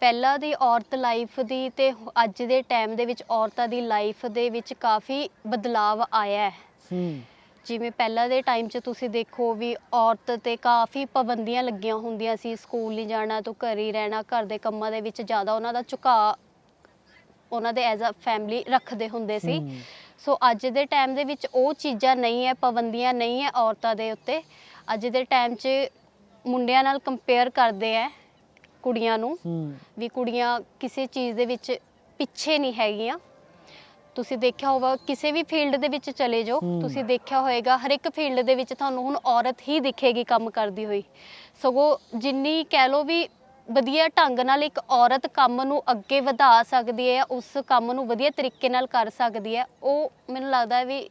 ਪਹਿਲਾਂ ਦੀ ਔਰਤ ਲਾਈਫ ਦੀ ਤੇ ਅੱਜ ਦੇ ਟਾਈਮ ਦੇ ਵਿੱਚ ਔਰਤਾਂ ਦੀ ਲਾਈਫ ਦੇ ਵਿੱਚ ਕਾਫੀ ਬਦਲਾਵ ਆਇਆ ਹੈ। ਹੂੰ। ਜਿਵੇਂ ਪਹਿਲਾਂ ਦੇ ਟਾਈਮ 'ਚ ਤੁਸੀਂ ਦੇਖੋ ਵੀ ਔਰਤ ਤੇ ਕਾਫੀ ਪਾਬੰਦੀਆਂ ਲੱਗੀਆਂ ਹੁੰਦੀਆਂ ਸੀ ਸਕੂਲ ਨਹੀਂ ਜਾਣਾ ਤੂੰ ਘਰ ਹੀ ਰਹਿਣਾ ਘਰ ਦੇ ਕੰਮਾਂ ਦੇ ਵਿੱਚ ਜ਼ਿਆਦਾ ਉਹਨਾਂ ਦਾ ਝੁਕਾਅ ਉਹਨਾਂ ਦੇ ਐਜ਼ ਅ ਫੈਮਿਲੀ ਰੱਖਦੇ ਹੁੰਦੇ ਸੀ। ਸੋ ਅੱਜ ਦੇ ਟਾਈਮ ਦੇ ਵਿੱਚ ਉਹ ਚੀਜ਼ਾਂ ਨਹੀਂ ਹੈ ਪਾਬੰਦੀਆਂ ਨਹੀਂ ਹੈ ਔਰਤਾਂ ਦੇ ਉੱਤੇ। ਅੱਜ ਦੇ ਟਾਈਮ 'ਚ ਮੁੰਡਿਆਂ ਨਾਲ ਕੰਪੇਅਰ ਕਰਦੇ ਆ ਕੁੜੀਆਂ ਨੂੰ ਵੀ ਕੁੜੀਆਂ ਕਿਸੇ ਚੀਜ਼ ਦੇ ਵਿੱਚ ਪਿੱਛੇ ਨਹੀਂ ਹੈਗੀਆਂ। ਤੁਸੀਂ ਦੇਖਿਆ ਹੋਗਾ ਕਿਸੇ ਵੀ ਫੀਲਡ ਦੇ ਵਿੱਚ ਚਲੇ ਜਾਓ। ਤੁਸੀਂ ਦੇਖਿਆ ਹੋਏਗਾ ਹਰ ਇੱਕ ਫੀਲਡ ਦੇ ਵਿੱਚ ਤੁਹਾਨੂੰ ਹੁਣ ਔਰਤ ਹੀ ਦਿਖੇਗੀ ਕੰਮ ਕਰਦੀ ਹੋਈ। ਸਗੋਂ ਜਿੰਨੀ ਕਹਿ ਲਓ ਵੀ ਵਧੀਆ ਢੰਗ ਨਾਲ ਇੱਕ ਔਰਤ ਕੰਮ ਨੂੰ ਅੱਗੇ ਵਧਾ ਸਕਦੀ ਹੈ ਉਸ ਕੰਮ ਨੂੰ ਵਧੀਆ ਤਰੀਕੇ ਨਾਲ ਕਰ ਸਕਦੀ ਹੈ ਉਹ ਮੈਨੂੰ ਲੱਗਦਾ ਹੈ ਵੀ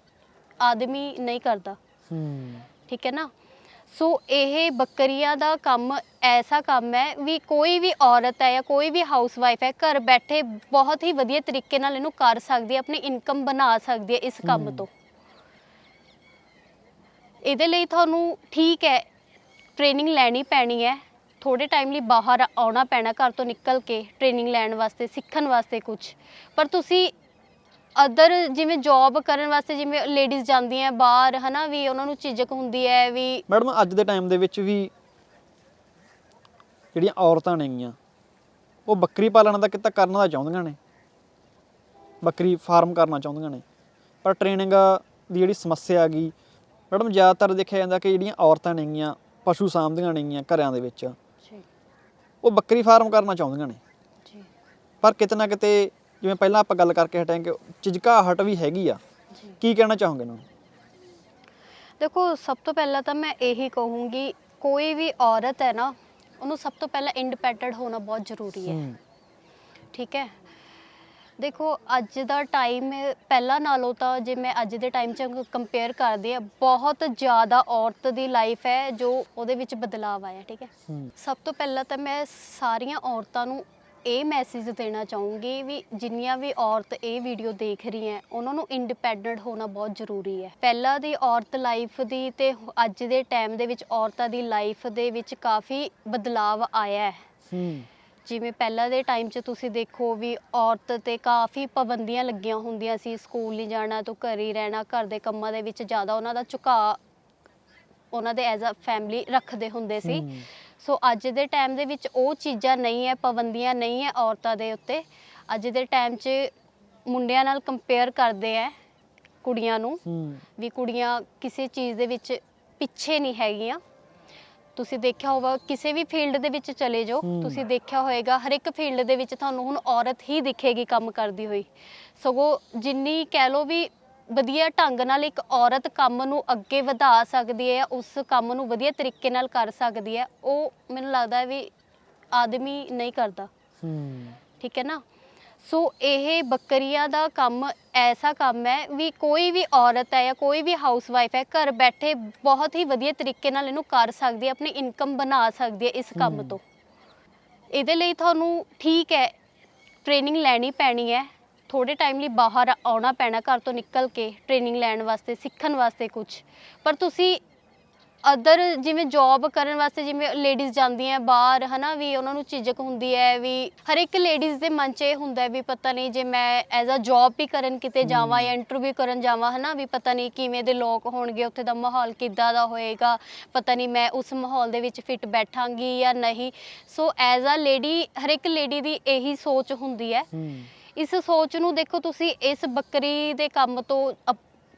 ਆਦਮੀ ਨਹੀਂ ਕਰਦਾ। ਹੂੰ। ਠੀਕ ਹੈ ਨਾ? ਸੋ ਇਹ ਬੱਕਰੀਆਂ ਦਾ ਕੰਮ ਐਸਾ ਕੰਮ ਹੈ ਵੀ ਕੋਈ ਵੀ ਔਰਤ ਹੈ ਜਾਂ ਕੋਈ ਵੀ ਹਾਊਸਵਾਈਫ ਹੈ ਘਰ ਬੈਠੇ ਬਹੁਤ ਹੀ ਵਧੀਆ ਤਰੀਕੇ ਨਾਲ ਇਹਨੂੰ ਕਰ ਸਕਦੀ ਹੈ ਆਪਣੀ ਇਨਕਮ ਬਣਾ ਸਕਦੀ ਹੈ ਇਸ ਕੰਮ। ਤੋਂ। ਇਹਦੇ ਲਈ ਤੁਹਾਨੂੰ ਠੀਕ ਹੈ ਟ੍ਰੇਨਿੰਗ ਲੈਣੀ ਪੈਣੀ ਹੈ। ਥੋੜੇ ਟਾਈਮ ਲਈ ਬਾਹਰ ਆਉਣਾ ਪੈਣਾ, ਘਰ ਤੋਂ ਨਿਕਲ ਕੇ ਟ੍ਰੇਨਿੰਗ ਲੈਣ ਵਾਸਤੇ, ਸਿੱਖਣ ਵਾਸਤੇ ਕੁਝ ਪਰ ਤੁਸੀਂ ਅਦਰ ਜਿਵੇਂ ਜੌਬ ਕਰਨ ਵਾਸਤੇ, ਜਿਵੇਂ ਲੇਡੀਜ਼ ਜਾਂਦੀਆਂ ਬਾਹਰ, ਹਨਾ, ਵੀ ਉਹਨਾਂ ਨੂੰ ਝਿਜਕ ਹੁੰਦੀ ਹੈ ਵੀ ਮੈਡਮ, ਅੱਜ ਦੇ ਟਾਈਮ ਦੇ ਵਿੱਚ ਵੀ ਜਿਹੜੀਆਂ ਔਰਤਾਂ ਨੇਗੀਆਂ ਉਹ ਬੱਕਰੀ ਪਾਲਣ ਦਾ ਕਿੱਤਾ ਕਰਨਾ ਤਾਂ ਚਾਹੁੰਦੀਆਂ ਨੇ। ਬੱਕਰੀ ਫਾਰਮ ਕਰਨਾ ਚਾਹੁੰਦੀਆਂ ਨੇ। ਪਰ ਟ੍ਰੇਨਿੰਗ ਦੀ ਜਿਹੜੀ ਸਮੱਸਿਆ ਆ ਗਈ ਮੈਡਮ, ਜ਼ਿਆਦਾਤਰ ਦੇਖਿਆ ਜਾਂਦਾ ਕਿ ਜਿਹੜੀਆਂ ਔਰਤਾਂ ਨੇਗੀਆਂ ਪਸ਼ੂ ਸਾਂਭਦੀਆਂ ਨੇਗੀਆਂ ਘਰਾਂ ਦੇ ਵਿੱਚ ਉਹ ਬੱਕਰੀ ਫਾਰਮ ਕਰਨਾ ਚਾਹੁੰਦੀਆਂ ਨੇ। ਜੀ ਪਰ ਕਿਤੇ ਨਾ ਕਿਤੇ ਜਿਵੇਂ ਪਹਿਲਾਂ ਆਪਾਂ ਗੱਲ ਕਰਕੇ ਹਟੇ ਕਿ ਝਿਜਕਾਹਟ ਵੀ ਹੈਗੀ ਆ। ਜੀ। ਕੀ ਕਹਿਣਾ ਚਾਹੋਗੇ ਇਹਨਾਂ ਨੂੰ? ਦੇਖੋ ਸਭ ਤੋਂ ਪਹਿਲਾਂ ਤਾਂ ਮੈਂ ਇਹੀ ਕਹੂੰਗੀ ਕੋਈ ਵੀ ਔਰਤ ਹੈ ਨਾ ਉਹਨੂੰ ਸਭ ਤੋਂ ਪਹਿਲਾਂ ਇੰਡੀਪੈਂਡੈਂਟ ਹੋਣਾ ਬਹੁਤ ਜ਼ਰੂਰੀ ਹੈ। ਹੂੰ। ਠੀਕ ਹੈ? ਦੇਖੋ ਅੱਜ ਦਾ ਟਾਈਮ ਪਹਿਲਾਂ ਨਾਲੋਂ ਤਾਂ ਜੇ ਮੈਂ ਅੱਜ ਦੇ ਟਾਈਮ 'ਚ ਕੰਪੇਅਰ ਕਰਦੀ ਆ ਬਹੁਤ ਜ਼ਿਆਦਾ ਔਰਤ ਦੀ ਲਾਈਫ ਹੈ ਜੋ ਉਹਦੇ ਵਿੱਚ ਬਦਲਾਅ ਆਇਆ ਠੀਕ ਹੈ? ਹੂੰ। ਸਭ ਤੋਂ ਪਹਿਲਾਂ ਤਾਂ ਮੈਂ ਸਾਰੀਆਂ ਔਰਤਾਂ ਨੂੰ ਇਹ ਮੈਸੇਜ ਦੇਣਾ ਚਾਹੂੰਗੀ ਵੀ ਜਿੰਨੀਆਂ ਵੀ ਔਰਤ ਇਹ ਵੀਡੀਓ ਦੇਖ ਰਹੀਆਂ ਉਹਨਾਂ ਨੂੰ ਇੰਡੀਪੈਂਡੈਂਟ ਹੋਣਾ ਬਹੁਤ ਜ਼ਰੂਰੀ ਹੈ। ਪਹਿਲਾਂ ਦੀ ਔਰਤ ਲਾਈਫ ਦੀ ਤੇ ਅੱਜ ਦੇ ਟਾਈਮ ਦੇ ਵਿੱਚ ਔਰਤਾਂ ਦੀ ਲਾਈਫ ਦੇ ਵਿੱਚ ਕਾਫੀ ਬਦਲਾਅ ਆਇਆ ਹੈ। ਹੂੰ। ਜਿਵੇਂ ਪਹਿਲਾਂ ਦੇ ਟਾਈਮ 'ਚ ਤੁਸੀਂ ਦੇਖੋ ਵੀ ਔਰਤ ਤੇ ਕਾਫੀ ਪਾਬੰਦੀਆਂ ਲੱਗੀਆਂ ਹੁੰਦੀਆਂ ਸੀ ਸਕੂਲ ਨਹੀਂ ਜਾਣਾ ਤੂੰ ਘਰ ਹੀ ਰਹਿਣਾ ਘਰ ਦੇ ਕੰਮਾਂ ਦੇ ਵਿੱਚ ਜ਼ਿਆਦਾ ਉਹਨਾਂ ਦਾ ਝੁਕਾਅ ਉਹਨਾਂ ਦੇ ਐਜ਼ ਅ ਫੈਮਿਲੀ ਰੱਖਦੇ ਹੁੰਦੇ ਸੀ। ਸੋ ਅੱਜ ਦੇ ਟਾਈਮ ਦੇ ਵਿੱਚ ਉਹ ਚੀਜ਼ਾਂ ਨਹੀਂ ਹੈ ਪਾਬੰਦੀਆਂ ਨਹੀਂ ਹੈ ਔਰਤਾਂ ਦੇ ਉੱਤੇ। ਅੱਜ ਦੇ ਟਾਈਮ 'ਚ ਮੁੰਡਿਆਂ ਨਾਲ ਕੰਪੇਅਰ ਕਰਦੇ ਆ ਕੁੜੀਆਂ ਨੂੰ ਵੀ ਕੁੜੀਆਂ ਕਿਸੇ ਚੀਜ਼ ਦੇ ਵਿੱਚ ਪਿੱਛੇ ਨਹੀਂ ਹੈਗੀਆਂ। ਤੁਸੀਂ ਦੇਖਿਆ ਹੋਗਾ ਕਿਸੇ ਵੀ ਫੀਲਡ ਦੇ ਵਿੱਚ ਚਲੇ ਜਾਓ। ਤੁਸੀਂ ਦੇਖਿਆ ਹੋਏਗਾ ਹਰ ਇੱਕ ਫੀਲਡ ਦੇ ਵਿੱਚ ਤੁਹਾਨੂੰ ਹੁਣ ਔਰਤ ਹੀ ਦਿਖੇਗੀ ਕੰਮ ਕਰਦੀ ਹੋਈ। ਸਗੋਂ ਜਿੰਨੀ ਕਹਿ ਲਓ ਵੀ ਵਧੀਆ ਢੰਗ ਨਾਲ ਇੱਕ ਔਰਤ ਕੰਮ ਨੂੰ ਅੱਗੇ ਵਧਾ ਸਕਦੀ ਹੈ ਉਸ ਕੰਮ ਨੂੰ ਵਧੀਆ ਤਰੀਕੇ ਨਾਲ ਕਰ ਸਕਦੀ ਹੈ ਉਹ ਮੈਨੂੰ ਲੱਗਦਾ ਹੈ ਵੀ ਆਦਮੀ ਨਹੀਂ ਕਰਦਾ। ਹੂੰ। ਠੀਕ ਹੈ ਨਾ? ਸੋ ਇਹ ਬੱਕਰੀਆਂ ਦਾ ਕੰਮ ਐਸਾ ਕੰਮ ਹੈ ਵੀ ਕੋਈ ਵੀ ਔਰਤ ਹੈ ਜਾਂ ਕੋਈ ਵੀ ਹਾਊਸਵਾਈਫ ਹੈ ਘਰ ਬੈਠੇ ਬਹੁਤ ਹੀ ਵਧੀਆ ਤਰੀਕੇ ਨਾਲ ਇਹਨੂੰ ਕਰ ਸਕਦੀ ਹੈ ਆਪਣੀ ਇਨਕਮ ਬਣਾ ਸਕਦੀ ਹੈ ਇਸ ਕੰਮ। ਤੋਂ। ਇਹਦੇ ਲਈ ਤੁਹਾਨੂੰ ਠੀਕ ਹੈ ਟ੍ਰੇਨਿੰਗ ਲੈਣੀ ਪੈਣੀ ਹੈ। ਥੋੜੇ ਟਾਈਮ ਲਈ ਬਾਹਰ ਆਉਣਾ ਪੈਣਾ ਘਰ ਤੋਂ ਨਿਕਲ ਕੇ ਟ੍ਰੇਨਿੰਗ ਲੈਣ ਵਾਸਤੇ ਸਿੱਖਣ ਵਾਸਤੇ ਕੁਝ ਪਰ ਤੁਸੀਂ ਅਦਰ ਜਿਵੇਂ ਜੌਬ ਕਰਨ ਵਾਸਤੇ ਜਿਵੇਂ ਲੇਡੀਜ਼ ਜਾਂਦੀਆਂ ਬਾਹਰ ਹਨਾ ਵੀ ਉਹਨਾਂ ਨੂੰ ਝਿਜਕ ਹੁੰਦੀ ਹੈ ਵੀ ਹਰ ਇੱਕ ਲੇਡੀਜ਼ ਦੇ ਮਨ 'ਚ ਇਹ ਹੁੰਦਾ ਹੈ ਵੀ ਪਤਾ ਨਹੀਂ ਜੇ ਮੈਂ ਐਜ਼ ਅ ਜੌਬ ਵੀ ਕਰਨ ਕਿਤੇ ਜਾਵਾਂ ਜਾਂ ਇੰਟਰਵਿਊ ਕਰਨ ਜਾਵਾਂ ਹਨਾ ਵੀ ਪਤਾ ਨਹੀਂ ਕਿਵੇਂ ਦੇ ਲੋਕ ਹੋਣਗੇ ਉੱਥੇ ਦਾ ਮਾਹੌਲ ਕਿੱਦਾਂ ਦਾ ਹੋਏਗਾ ਪਤਾ ਨਹੀਂ ਮੈਂ ਉਸ ਮਾਹੌਲ ਦੇ ਵਿੱਚ ਫਿੱਟ ਬੈਠਾਂਗੀ ਜਾਂ ਨਹੀਂ। ਸੋ ਐਜ਼ ਅ ਲੇਡੀ ਹਰ ਇੱਕ ਲੇਡੀ ਦੀ ਇਹੀ ਸੋਚ ਹੁੰਦੀ ਹੂੰ। ਇਸ ਸੋਚ ਨੂੰ ਦੇਖੋ ਤੁਸੀਂ ਇਸ ਬੱਕਰੀ ਦੇ ਕੰਮ ਤੋਂ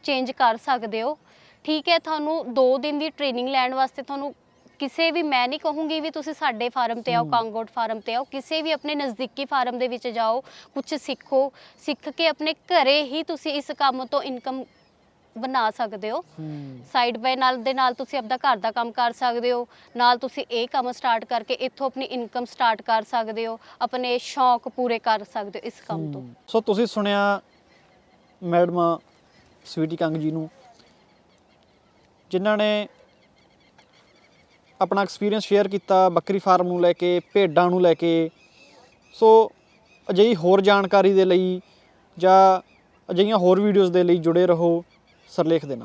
ਚੇਂਜ ਕਰ ਸਕਦੇ ਹੋ। ਠੀਕ ਹੈ ਤੁਹਾਨੂੰ 2 ਦਿਨ ਦੀ ਟ੍ਰੇਨਿੰਗ ਲੈਣ ਵਾਸਤੇ ਤੁਹਾਨੂੰ ਕਿਸੇ ਵੀ ਮੈਂ ਨਹੀਂ ਕਹੂੰਗੀ ਵੀ ਤੁਸੀਂ ਸਾਡੇ ਫਾਰਮ ਤੇ ਆਓ। ਕਾਂਗੋਟ ਫਾਰਮ ਤੇ ਆਓ ਕਿਸੇ ਵੀ ਆਪਣੇ ਨਜ਼ਦੀਕੀ ਫਾਰਮ ਦੇ ਵਿੱਚ ਜਾਓ ਕੁਝ ਸਿੱਖੋ ਸਿੱਖ ਕੇ ਆਪਣੇ ਘਰੇ ਹੀ ਤੁਸੀਂ ਇਸ ਕੰਮ ਤੋਂ ਇਨਕਮ ਬਣਾ ਸਕਦੇ ਹੋ ਸਾਈਡ ਬਾਈ ਨਾਲ ਦੇ ਨਾਲ ਤੁਸੀਂ ਆਪਦਾ ਘਰ ਦਾ ਕੰਮ ਕਰ ਸਕਦੇ ਹੋ ਨਾਲ ਤੁਸੀਂ ਇਹ ਕੰਮ ਸਟਾਰਟ ਕਰਕੇ ਇੱਥੋਂ ਆਪਣੀ ਇਨਕਮ ਸਟਾਰਟ ਕਰ ਸਕਦੇ ਹੋ ਆਪਣੇ ਸ਼ੌਂਕ ਪੂਰੇ ਕਰ ਸਕਦੇ ਹੋ ਇਸ ਕੰਮ ਤੋਂ। ਸੋ ਤੁਸੀਂ ਸੁਣਿਆ ਮੈਡਮ ਸਵੀਟੀ ਕੰਗ ਜੀ ਨੂੰ ਜਿਨ੍ਹਾਂ ਨੇ ਆਪਣਾ ਐਕਸਪੀਰੀਅੰਸ ਸ਼ੇਅਰ ਕੀਤਾ, ਬੱਕਰੀ ਫਾਰਮ ਨੂੰ ਲੈ ਕੇ, ਭੇਡਾਂ ਨੂੰ ਲੈ ਕੇ। ਸੋ ਅਜਿਹੀ ਹੋਰ ਜਾਣਕਾਰੀ ਦੇ ਲਈ ਜਾਂ ਅਜਿਹੀਆਂ ਹੋਰ ਵੀਡੀਓਜ਼ ਦੇ ਲਈ ਜੁੜੇ ਰਹੋ ਸਰਲੇਖ ਦੇ ਨਾਲ।